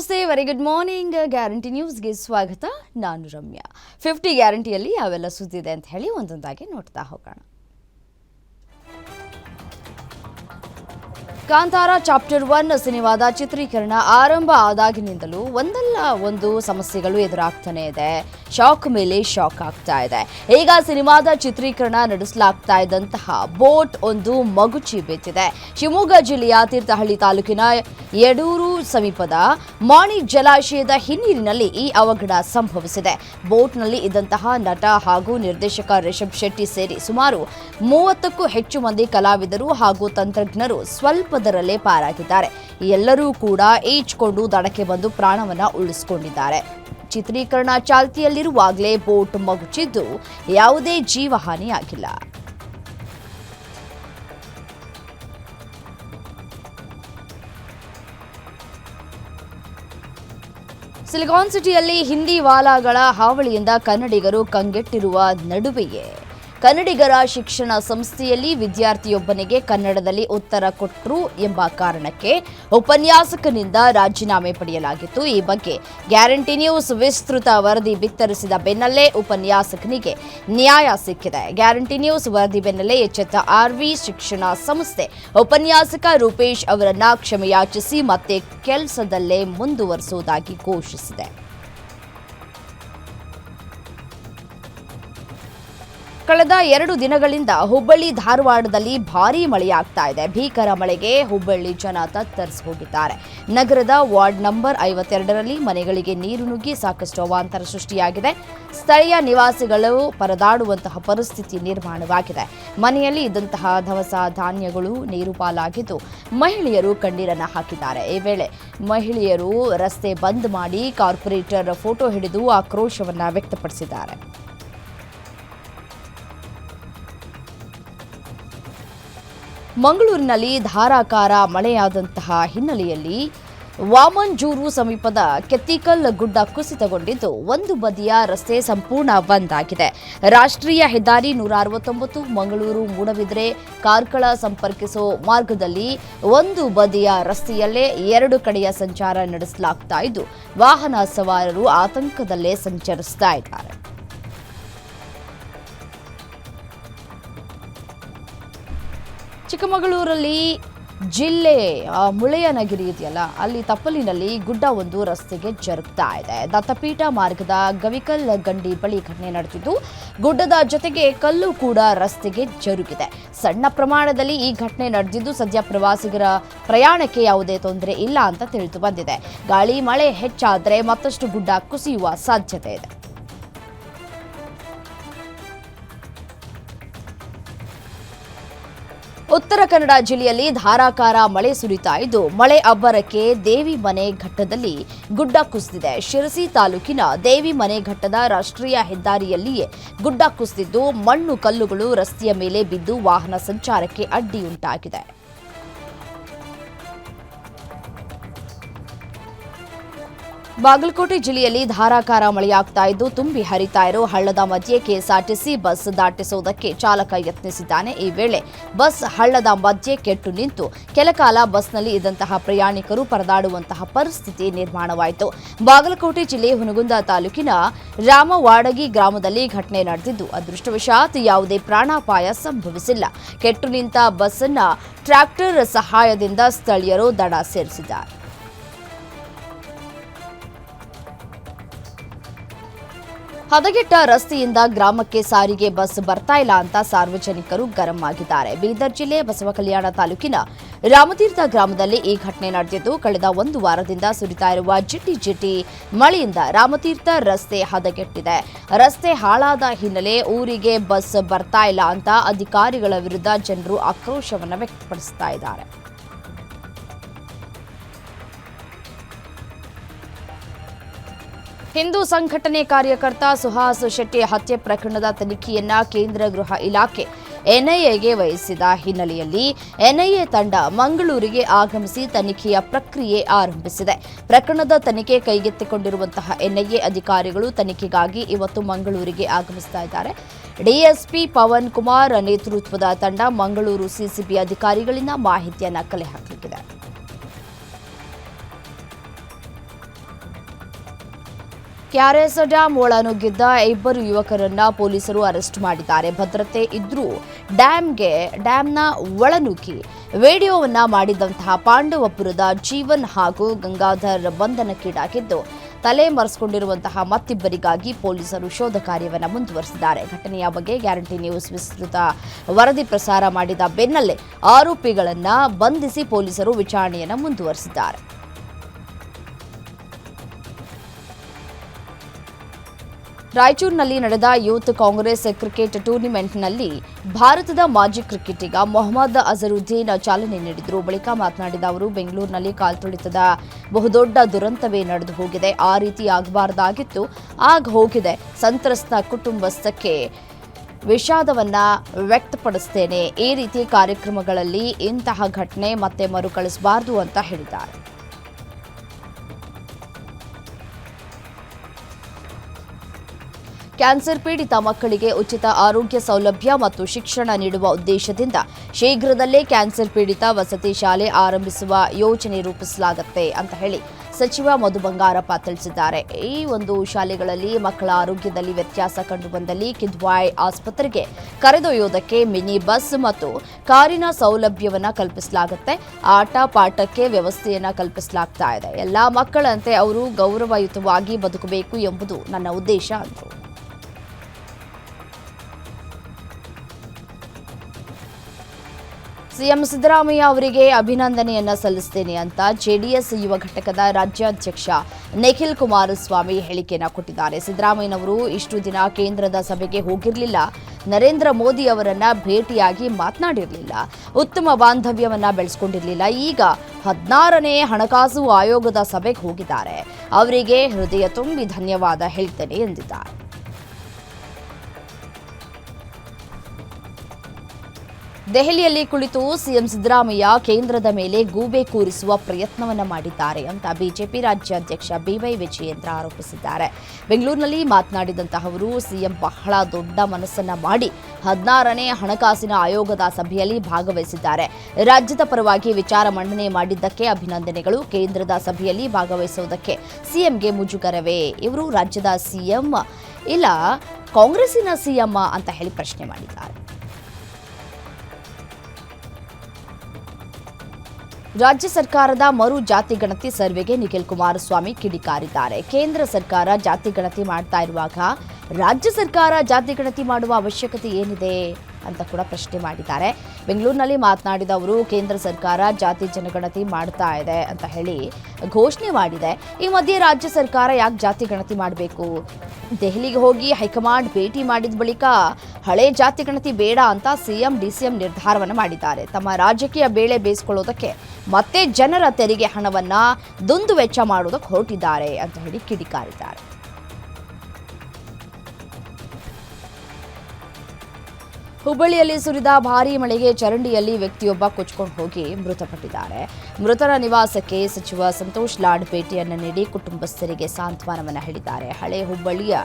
ನಮಸ್ತೆ very good morning guarantee ನ್ಯೂಸ್ಗೆ ಸ್ವಾಗತ. ನಾನು ರಮ್ಯಾ. ಫಿಫ್ಟಿ ಗ್ಯಾರಂಟಿಯಲ್ಲಿ ಯಾವೆಲ್ಲ ಸುದ್ದಿದೆ ಅಂತ ಹೇಳಿ ಒಂದೊಂದಾಗಿ ನೋಡ್ತಾ ಹೋಗೋಣ. ಕಾಂತಾರ ಚಾಪ್ಟರ್ ಒನ್ ಸಿನಿಮಾದ ಚಿತ್ರೀಕರಣ ಆರಂಭ ಆದಾಗಿನಿಂದಲೂ ಒಂದಲ್ಲ ಒಂದು ಸಮಸ್ಯೆಗಳು ಎದುರಾಗ್ತಾನೆ ಇದೆ. ಶಾಕ್ ಮೇಲೆ ಶಾಕ್ ಆಗ್ತಾ ಇದೆ. ಈಗ ಸಿನಿಮಾದ ಚಿತ್ರೀಕರಣ ನಡೆಸಲಾಗ್ತಾ ಇದ್ದಂತಹ ಬೋಟ್ ಒಂದು ಮಗುಚಿ ಬಿದ್ದಿದೆ. ಶಿವಮೊಗ್ಗ ಜಿಲ್ಲೆಯ ತೀರ್ಥಹಳ್ಳಿ ತಾಲೂಕಿನ ಯಡೂರು ಸಮೀಪದ ಮಾಣಿ ಜಲಾಶಯದ ಹಿನ್ನೀರಿನಲ್ಲಿ ಈ ಅವಘಡ ಸಂಭವಿಸಿದೆ. ಬೋಟ್ನಲ್ಲಿ ಇದ್ದಂತಹ ನಟ ಹಾಗೂ ನಿರ್ದೇಶಕ ರಿಷಬ್ ಶೆಟ್ಟಿ ಸೇರಿ ಸುಮಾರು ಮೂವತ್ತಕ್ಕೂ ಹೆಚ್ಚು ಮಂದಿ ಕಲಾವಿದರು ಹಾಗೂ ತಂತ್ರಜ್ಞರು ಸ್ವಲ್ಪದರಲ್ಲೇ ಪಾರಾಗಿದ್ದಾರೆ. ಎಲ್ಲರೂ ಕೂಡ ಈಜ್ಕೊಂಡು ದಡಕ್ಕೆ ಬಂದು ಪ್ರಾಣವನ್ನ ಉಳಿಸಿಕೊಂಡಿದ್ದಾರೆ. ಚಿತ್ರೀಕರಣ ಚಾಲ್ತಿಯಲ್ಲಿರುವಾಗಲೇ ಬೋಟ್ ಮಗುಚಿದ್ದು ಯಾವುದೇ ಜೀವಹಾನಿಯಾಗಿಲ್ಲ. ಸಿಲಿಕಾನ್ ಸಿಟಿಯಲ್ಲಿ ಹಿಂದಿ ವಾಲಾಗಳ ಹಾವಳಿಯಿಂದ ಕನ್ನಡಿಗರು ಕಂಗೆಟ್ಟಿರುವ ನಡುವೆಯೇ. ಕನ್ನಡಿಗರ ಶಿಕ್ಷಣ ಸಂಸ್ಥೆಯಲ್ಲಿ ವಿದ್ಯಾರ್ಥಿಯೊಬ್ಬನಿಗೆ ಕನ್ನಡದಲ್ಲಿ ಉತ್ತರ ಕೊಟ್ಟರು ಎಂಬ ಕಾರಣಕ್ಕೆ ಉಪನ್ಯಾಸಕನಿಂದ ರಾಜೀನಾಮೆ ಪಡೆಯಲಾಗಿತ್ತು. ಈ ಬಗ್ಗೆ ಗ್ಯಾರಂಟಿ ನ್ಯೂಸ್ ವಿಸ್ತೃತ ವರದಿ ಬಿತ್ತರಿಸಿದ ಬೆನ್ನಲ್ಲೇ ಉಪನ್ಯಾಸಕನಿಗೆ ನ್ಯಾಯ ಸಿಕ್ಕಿದೆ. ಗ್ಯಾರಂಟಿ ನ್ಯೂಸ್ ವರದಿ ಬೆನ್ನಲ್ಲೇ ಎಚ್ಚೆತ್ತ ಆರ್ವಿ ಶಿಕ್ಷಣ ಸಂಸ್ಥೆ ಉಪನ್ಯಾಸಕ ರೂಪೇಶ್ ಅವರನ್ನ ಕ್ಷಮೆಯಾಚಿಸಿ ಮತ್ತೆ ಕೆಲಸದಲ್ಲೇ ಮುಂದುವರಿಸುವುದಾಗಿ ಘೋಷಿಸಿದೆ. ಕಳೆದ ಎರಡು ದಿನಗಳಿಂದ ಹುಬ್ಬಳ್ಳಿ ಧಾರವಾಡದಲ್ಲಿ ಭಾರೀ ಮಳೆಯಾಗ್ತಾ ಇದೆ. ಭೀಕರ ಮಳೆಗೆ ಹುಬ್ಬಳ್ಳಿ ಜನ ತತ್ತರಿಸಿ ಹೋಗಿದ್ದಾರೆ. ನಗರದ ವಾರ್ಡ್ ನಂಬರ್ ಐವತ್ತೆರಡರಲ್ಲಿ ಮನೆಗಳಿಗೆ ನೀರು ನುಗ್ಗಿ ಸಾಕಷ್ಟು ಅವಾಂತರ ಸೃಷ್ಟಿಯಾಗಿದೆ. ಸ್ಥಳೀಯ ನಿವಾಸಿಗಳು ಪರದಾಡುವಂತಹ ಪರಿಸ್ಥಿತಿ ನಿರ್ಮಾಣವಾಗಿದೆ. ಮನೆಯಲ್ಲಿ ಇದ್ದಂತಹ ದವಸ ಧಾನ್ಯಗಳು ನೀರು ಪಾಲಾಗಿದ್ದು ಮಹಿಳೆಯರು ಕಣ್ಣೀರನ್ನು ಹಾಕಿದ್ದಾರೆ. ಈ ವೇಳೆ ಮಹಿಳೆಯರು ರಸ್ತೆ ಬಂದ್ ಮಾಡಿ ಕಾರ್ಪೊರೇಟರ್ ಫೋಟೋ ಹಿಡಿದು ಆಕ್ರೋಶವನ್ನು ವ್ಯಕ್ತಪಡಿಸಿದ್ದಾರೆ. ಮಂಗಳೂರಿನಲ್ಲಿ ಧಾರಾಕಾರ ಮಳೆಯಾದಂತಹ ಹಿನ್ನೆಲೆಯಲ್ಲಿ ವಾಮಂಜೂರು ಸಮೀಪದ ಕೆತ್ತಿಕಲ್ ಗುಡ್ಡ ಕುಸಿತಗೊಂಡಿದ್ದು ಒಂದು ಬದಿಯ ರಸ್ತೆ ಸಂಪೂರ್ಣ ಬಂದ್ ಆಗಿದೆ. ರಾಷ್ಟ್ರೀಯ ಹೆದ್ದಾರಿ ನೂರ ಅರವತ್ತೊಂಬತ್ತು, ಮಂಗಳೂರು ಮೂಡಬಿದ್ರೆ, ಕಾರ್ಕಳ ಸಂಪರ್ಕಿಸೋ ಮಾರ್ಗದಲ್ಲಿ ಒಂದು ಬದಿಯ ರಸ್ತೆಯಲ್ಲೇ ಎರಡು ಕಡೆಯ ಸಂಚಾರ ನಡೆಸಲಾಗ್ತಾ ಇದ್ದು, ವಾಹನ ಸವಾರರು ಆತಂಕದಲ್ಲೇ ಸಂಚರಿಸ್ತಾ ಇದ್ದಾರೆ. ಚಿಕ್ಕಮಗಳೂರಲ್ಲಿ ಜಿಲ್ಲೆ ಮುಳೆಯನಗಿರಿ ಇದೆಯಲ್ಲ, ಅಲ್ಲಿ ತಪ್ಪಲಿನಲ್ಲಿ ಗುಡ್ಡ ಒಂದು ರಸ್ತೆಗೆ ಜರುಗ್ತಾ ಇದೆ. ದತ್ತಪೀಠ ಮಾರ್ಗದ ಗವಿಕಲ್ ಗಂಡಿ ಬಳಿ ಘಟನೆ ನಡೆದಿದ್ದು, ಗುಡ್ಡದ ಜೊತೆಗೆ ಕಲ್ಲು ಕೂಡ ರಸ್ತೆಗೆ ಜರುಗಿದೆ. ಸಣ್ಣ ಪ್ರಮಾಣದಲ್ಲಿ ಈ ಘಟನೆ ನಡೆದಿದ್ದು, ಸದ್ಯ ಪ್ರವಾಸಿಗರ ಪ್ರಯಾಣಕ್ಕೆ ಯಾವುದೇ ತೊಂದರೆ ಇಲ್ಲ ಅಂತ ತಿಳಿದು ಬಂದಿದೆ. ಗಾಳಿ, ಮಳೆ ಹೆಚ್ಚಾದರೆ ಮತ್ತಷ್ಟು ಗುಡ್ಡ ಕುಸಿಯುವ ಸಾಧ್ಯತೆ ಇದೆ. ಉತ್ತರ ಕನ್ನಡ ಜಿಲ್ಲೆಯಲ್ಲಿ ಧಾರಾಕಾರ ಮಳೆ ಸುರಿತಾ ಇದ್ದು, ಮಳೆ ಅಬ್ಬರಕ್ಕೆ ದೇವಿ ಮನೆ ಘಟ್ಟದಲ್ಲಿ ಗುಡ್ಡ ಕುಸಿದಿದೆ. ಶಿರಸಿ ತಾಲೂಕಿನ ದೇವಿ ಮನೆ ಘಟ್ಟದ ರಾಷ್ಟ್ರೀಯ ಹೆದ್ದಾರಿಯಲ್ಲಿಯೇ ಗುಡ್ಡ ಕುಸಿದಿದ್ದು, ಮಣ್ಣು ಕಲ್ಲುಗಳು ರಸ್ತೆಯ ಮೇಲೆ ಬಿದ್ದು ವಾಹನ ಸಂಚಾರಕ್ಕೆ ಅಡ್ಡಿಯುಂಟಾಗಿದೆ ಬಾಗಲಕೋಟೆ ಜಿಲ್ಲೆಯಲ್ಲಿ ಧಾರಾಕಾರ ಮಳೆಯಾಗ್ತಾ ಇದ್ದು ತುಂಬಿ ಹರಿತಾ ಇರೋ ಹಳ್ಳದ ಮಧ್ಯೆ ಕೆಎಸ್ಆರ್ಟಿಸಿ ಬಸ್ ದಾಟಿಸುವುದಕ್ಕೆ ಚಾಲಕ ಯತ್ನಿಸಿದ್ದಾನೆ. ಈ ವೇಳೆ ಬಸ್ ಹಳ್ಳದ ಮಧ್ಯೆ ಕೆಟ್ಟು ನಿಂತು ಕೆಲಕಾಲ ಬಸ್ನಲ್ಲಿ ಇದ್ದಂತಹ ಪ್ರಯಾಣಿಕರು ಪರದಾಡುವಂತಹ ಪರಿಸ್ಥಿತಿ ನಿರ್ಮಾಣವಾಯಿತು. ಬಾಗಲಕೋಟೆ ಜಿಲ್ಲೆ ಹುನಗುಂದ ತಾಲೂಕಿನ ರಾಮವಾಡಗಿ ಗ್ರಾಮದಲ್ಲಿ ಘಟನೆ ನಡೆದಿದ್ದು, ಅದೃಷ್ಟವಶಾತ್ ಯಾವುದೇ ಪ್ರಾಣಾಪಾಯ ಸಂಭವಿಸಿಲ್ಲ. ಕೆಟ್ಟು ನಿಂತ ಬಸ್ ಅನ್ನ ಟ್ರ್ಯಾಕ್ಟರ್ ಸಹಾಯದಿಂದ ಸ್ಥಳೀಯರು ದಡ ಸೇರಿಸಿದ್ದಾರೆ. ಹದಗೆಟ್ಟ ರಸ್ತೆಯಿಂದ ಗ್ರಾಮಕ್ಕೆ ಸಾರಿಗೆ ಬಸ್ ಬರ್ತಾ ಇಲ್ಲ ಅಂತ ಸಾರ್ವಜನಿಕರು ಗರಂ ಆಗಿದ್ದಾರೆ. ಬೀದರ್ ಜಿಲ್ಲೆ ಬಸವ ಕಲ್ಯಾಣ ತಾಲೂಕಿನ ರಾಮತೀರ್ಥ ಗ್ರಾಮದಲ್ಲಿ ಈ ಘಟನೆ ನಡೆದಿದ್ದು, ಕಳೆದ ಒಂದು ವಾರದಿಂದ ಸುರಿತಾ ಇರುವ ಜಿಟಿ ಜಿಟಿ ಮಳೆಯಿಂದ ರಾಮತೀರ್ಥ ರಸ್ತೆ ಹದಗೆಟ್ಟಿದೆ. ರಸ್ತೆ ಹಾಳಾದ ಹಿನ್ನೆಲೆ ಊರಿಗೆ ಬಸ್ ಬರ್ತಾ ಇಲ್ಲ ಅಂತ ಅಧಿಕಾರಿಗಳ ವಿರುದ್ಧ ಜನರು ಆಕ್ರೋಶವನ್ನು ವ್ಯಕ್ತಪಡಿಸ್ತಾ ಇದ್ದಾರೆ. ಹಿಂದೂ ಸಂಘಟನೆ ಕಾರ್ಯಕರ್ತ ಸುಹಾಸ್ ಶೆಟ್ಟಿ ಹತ್ಯೆ ಪ್ರಕರಣದ ತನಿಖೆಯನ್ನ ಕೇಂದ್ರ ಗೃಹ ಇಲಾಖೆ ಎನ್ಐಎಗೆ ವಹಿಸಿದ ಹಿನ್ನೆಲೆಯಲ್ಲಿ ಎನ್ಐಎ ತಂಡ ಮಂಗಳೂರಿಗೆ ಆಗಮಿಸಿ ತನಿಖೆಯ ಪ್ರಕ್ರಿಯೆ ಆರಂಭಿಸಿದೆ. ಪ್ರಕರಣದ ತನಿಖೆ ಕೈಗೆತ್ತಿಕೊಂಡಿರುವಂತಹ ಎನ್ಐಎ ಅಧಿಕಾರಿಗಳು ತನಿಖೆಗಾಗಿ ಇವತ್ತು ಮಂಗಳೂರಿಗೆ ಆಗಮಿಸ್ತಾ ಇದ್ದಾರೆ. ಡಿಎಸ್ಪಿ ಪವನ್ ಕುಮಾರ್ ನೇತೃತ್ವದ ತಂಡ ಮಂಗಳೂರು ಸಿಸಿಬಿ ಅಧಿಕಾರಿಗಳಿಂದ ಮಾಹಿತಿಯನ್ನು ಕಲೆ ಹಾಕಲಿದೆ ಕ್ಯಾರೆಸ್ ಡ್ಯಾಂ ಒಳನುಗ್ಗಿದ್ದ ಇಬ್ಬರು ಯುವಕರನ್ನ ಪೊಲೀಸರು ಅರೆಸ್ಟ್ ಮಾಡಿದ್ದಾರೆ. ಭದ್ರತೆ ಇದ್ರೂ ಡ್ಯಾಂಗೆ ಡ್ಯಾಂನ ಒಳನುಗ್ಗಿ ವಿಡಿಯೋವನ್ನ ಮಾಡಿದಂತಹ ಪಾಂಡವಪುರದ ಜೀವನ್ ಹಾಗೂ ಗಂಗಾಧರ್ ಬಂಧನಕ್ಕೀಡಾಗಿದ್ದು ತಲೆ ಮರೆಸಿಕೊಂಡಿರುವಂತಹ ಮತ್ತಿಬ್ಬರಿಗಾಗಿ ಪೊಲೀಸರು ಶೋಧ ಕಾರ್ಯವನ್ನು ಮುಂದುವರೆಸಿದ್ದಾರೆ. ಘಟನೆಯ ಬಗ್ಗೆ ಗ್ಯಾರಂಟಿ ನ್ಯೂಸ್ ವಿಸ್ತೃತ ವರದಿ ಪ್ರಸಾರ ಮಾಡಿದ ಬೆನ್ನಲ್ಲೇ ಆರೋಪಿಗಳನ್ನು ಬಂಧಿಸಿ ಪೊಲೀಸರು ವಿಚಾರಣೆಯನ್ನು ಮುಂದುವರೆಸಿದ್ದಾರೆ. ರಾಯಚೂರಿನಲ್ಲಿ ನಡೆದ ಯೂತ್ ಕಾಂಗ್ರೆಸ್ ಕ್ರಿಕೆಟ್ ಟೂರ್ನಿಮೆಂಟ್ನಲ್ಲಿ ಭಾರತದ ಮಾಜಿ ಕ್ರಿಕೆಟಿಗ ಮೊಹಮ್ಮದ್ ಅಜರುದ್ದೀನ್ ಚಾಲನೆ ನೀಡಿದರು. ಬಳಿಕ ಮಾತನಾಡಿದ ಅವರು, ಬೆಂಗಳೂರಿನಲ್ಲಿ ಕಾಲ್ತುಳಿತದ ಬಹುದೊಡ್ಡ ದುರಂತವೇ ನಡೆದು ಹೋಗಿದೆ. ಆ ರೀತಿ ಆಗಬಾರದಾಗಿತ್ತು. ಆಗ ಹೋಗಿದೆ. ಸಂತ್ರಸ್ತ ಕುಟುಂಬಸ್ಥಕ್ಕೆ ವಿಷಾದವನ್ನ ವ್ಯಕ್ತಪಡಿಸ್ತೇನೆ. ಈ ರೀತಿ ಕಾರ್ಯಕ್ರಮಗಳಲ್ಲಿ ಇಂತಹ ಘಟನೆ ಮತ್ತೆ ಮರುಕಳಿಸಬಾರದು ಅಂತ ಹೇಳಿದ್ದಾರೆ. ಕ್ಯಾನ್ಸರ್ ಪೀಡಿತ ಮಕ್ಕಳಿಗೆ ಉಚಿತ ಆರೋಗ್ಯ ಸೌಲಭ್ಯ ಮತ್ತು ಶಿಕ್ಷಣ ನೀಡುವ ಉದ್ದೇಶದಿಂದ ಶೀಘ್ರದಲ್ಲೇ ಕ್ಯಾನ್ಸರ್ ಪೀಡಿತ ವಸತಿ ಶಾಲೆ ಆರಂಭಿಸುವ ಯೋಜನೆ ರೂಪಿಸಲಾಗುತ್ತೆ ಅಂತ ಹೇಳಿ ಸಚಿವ ಮಧು ಬಂಗಾರಪ್ಪ ತಿಳಿಸಿದ್ದಾರೆ. ಈ ಒಂದು ಶಾಲೆಗಳಲ್ಲಿ ಮಕ್ಕಳ ಆರೋಗ್ಯದಲ್ಲಿ ವ್ಯತ್ಯಾಸ ಕಂಡುಬಂದಲ್ಲಿ ಕಿದ್ವಾಯ್ ಆಸ್ಪತ್ರೆಗೆ ಕರೆದೊಯ್ಯೋದಕ್ಕೆ ಮಿನಿ ಬಸ್ ಮತ್ತು ಕಾರಿನ ಸೌಲಭ್ಯವನ್ನು ಕಲ್ಪಿಸಲಾಗುತ್ತೆ. ಆಟ ಪಾಠಕ್ಕೆ ವ್ಯವಸ್ಥೆಯನ್ನು ಕಲ್ಪಿಸಲಾಗ್ತಾ ಇದೆ. ಎಲ್ಲ ಮಕ್ಕಳಂತೆ ಅವರು ಗೌರವಯುತವಾಗಿ ಬದುಕಬೇಕು ಎಂಬುದು ನನ್ನ ಉದ್ದೇಶ ಅಂದರು. ಸಿಎಂ ಸಿದ್ದರಾಮಯ್ಯ ಅವರಿಗೆ ಅಭಿನಂದನೆಯನ್ನ ಸಲ್ಲಿಸ್ತೇನೆ ಅಂತ ಜೆಡಿಎಸ್ ಯುವ ಘಟಕದ ರಾಜ್ಯಾಧ್ಯಕ್ಷ ನಿಖಿಲ್ ಕುಮಾರಸ್ವಾಮಿ ಹೇಳಿಕೆಯನ್ನು ಕೊಟ್ಟಿದ್ದಾರೆ. ಸಿದ್ದರಾಮಯ್ಯನವರು ಇಷ್ಟು ದಿನ ಕೇಂದ್ರದ ಸಭೆಗೆ ಹೋಗಿರಲಿಲ್ಲ. ನರೇಂದ್ರ ಮೋದಿ ಅವರನ್ನ ಭೇಟಿಯಾಗಿ ಮಾತನಾಡಿರಲಿಲ್ಲ. ಉತ್ತಮ ಬಾಂಧವ್ಯವನ್ನ ಬೆಳೆಸ್ಕೊಂಡಿರಲಿಲ್ಲ. ಈಗ ಹದಿನಾರನೇ ಹಣಕಾಸು ಆಯೋಗದ ಸಭೆಗೆ ಹೋಗಿದ್ದಾರೆ. ಅವರಿಗೆ ಹೃದಯ ತುಂಬಿ ಧನ್ಯವಾದ ಹೇಳ್ತೇನೆ ಎಂದಿದ್ದಾರೆ. ದೆಹಲಿಯಲ್ಲಿ ಕುಳಿತು ಸಿಎಂ ಸಿದ್ದರಾಮಯ್ಯ ಕೇಂದ್ರದ ಮೇಲೆ ಗೂಬೆ ಕೂರಿಸುವ ಪ್ರಯತ್ನವನ್ನ ಮಾಡಿದ್ದಾರೆ ಅಂತ ಬಿಜೆಪಿ ರಾಜ್ಯಾಧ್ಯಕ್ಷ ಬಿವೈ ವಿಜಯೇಂದ್ರ ಆರೋಪಿಸಿದ್ದಾರೆ. ಬೆಂಗಳೂರಿನಲ್ಲಿ ಮಾತನಾಡಿದಂತಹ ಅವರು ಸಿಎಂ ಬಹಳ ದೊಡ್ಡ ಮನಸ್ಸನ್ನ ಮಾಡಿ ಹದಿನಾರನೇ ಹಣಕಾಸಿನ ಆಯೋಗದ ಸಭೆಯಲ್ಲಿ ಭಾಗವಹಿಸಿದ್ದಾರೆ. ರಾಜ್ಯದ ಪರವಾಗಿ ವಿಚಾರ ಮಂಡನೆ ಮಾಡಿದ್ದಕ್ಕೆ ಅಭಿನಂದನೆಗಳು. ಕೇಂದ್ರದ ಸಭೆಯಲ್ಲಿ ಭಾಗವಹಿಸುವುದಕ್ಕೆ ಸಿಎಂಗೆ ಮುಜುಗರವೇ? ಇವರು ರಾಜ್ಯದ ಸಿಎಂ ಇಲ್ಲ, ಕಾಂಗ್ರೆಸ್ಸಿನ ಸಿಎಂ ಅಂತ ಹೇಳಿ ಪ್ರಶ್ನೆ ಮಾಡಿದ್ದಾರೆ. ರಾಜ್ಯ ಸರ್ಕಾರದ ಮರು ಜಾತಿ ಗಣತಿ ಸರ್ವೆಗೆ ನಿಖಿಲ್ ಕುಮಾರಸ್ವಾಮಿ ಕಿಡಿಕಾರಿದ್ದಾರೆ. ಕೇಂದ್ರ ಸರ್ಕಾರ ಜಾತಿ ಗಣತಿ ಮಾಡ್ತಾ ಇರುವಾಗ ರಾಜ್ಯ ಸರ್ಕಾರ ಜಾತಿ ಗಣತಿ ಮಾಡುವ ಅವಶ್ಯಕತೆ ಏನಿದೆ? ಅಂತ ಕೂಡ ಪ್ರಶ್ನೆ ಮಾಡಿದ್ದಾರೆ. ಬೆಂಗಳೂರಿನಲ್ಲಿ ಮಾತನಾಡಿದ ಅವರು ಕೇಂದ್ರ ಸರ್ಕಾರ ಜಾತಿ ಜನಗಣತಿ ಮಾಡ್ತಾ ಇದೆ ಅಂತ ಹೇಳಿ ಘೋಷಣೆ ಮಾಡಿದೆ. ಈ ಮಧ್ಯೆ ರಾಜ್ಯ ಸರ್ಕಾರ ಯಾಕೆ ಜಾತಿ ಗಣತಿ ಮಾಡಬೇಕು? ದೆಹಲಿಗೆ ಹೋಗಿ ಹೈಕಮಾಂಡ್ ಭೇಟಿ ಮಾಡಿದ ಬಳಿಕ ಹಳೆ ಜಾತಿ ಗಣತಿ ಬೇಡ ಅಂತ ಸಿಎಂ, ಡಿಸಿಎಂ ನಿರ್ಧಾರವನ್ನು ಮಾಡಿದ್ದಾರೆ. ತಮ್ಮ ರಾಜಕೀಯ ಬೇಳೆ ಬೇಯಿಸ್ಕೊಳ್ಳೋದಕ್ಕೆ ಮತ್ತೆ ಜನರ ತೆರಿಗೆ ಹಣವನ್ನು ದುಂದು ವೆಚ್ಚ ಮಾಡೋದಕ್ಕೆ ಹೊರಟಿದ್ದಾರೆ ಅಂತ ಹೇಳಿ ಕಿಡಿಕಾರಿದ್ದಾರೆ. ಹುಬ್ಬಳ್ಳಿಯಲ್ಲಿ ಸುರಿದ ಭಾರೀ ಮಳೆಗೆ ಚರಂಡಿಯಲ್ಲಿ ವ್ಯಕ್ತಿಯೊಬ್ಬ ಕೊಚ್ಕೊಂಡು ಹೋಗಿ ಮೃತಪಟ್ಟಿದ್ದಾರೆ. ಮೃತರ ನಿವಾಸಕ್ಕೆ ಸಚಿವ ಸಂತೋಷ್ ಲಾಡ್ ಭೇಟಿಯನ್ನು ನೀಡಿ ಕುಟುಂಬಸ್ಥರಿಗೆ ಸಾಂತ್ವನವನ್ನು ಹೇಳಿದ್ದಾರೆ. ಹಳೆ ಹುಬ್ಬಳ್ಳಿಯ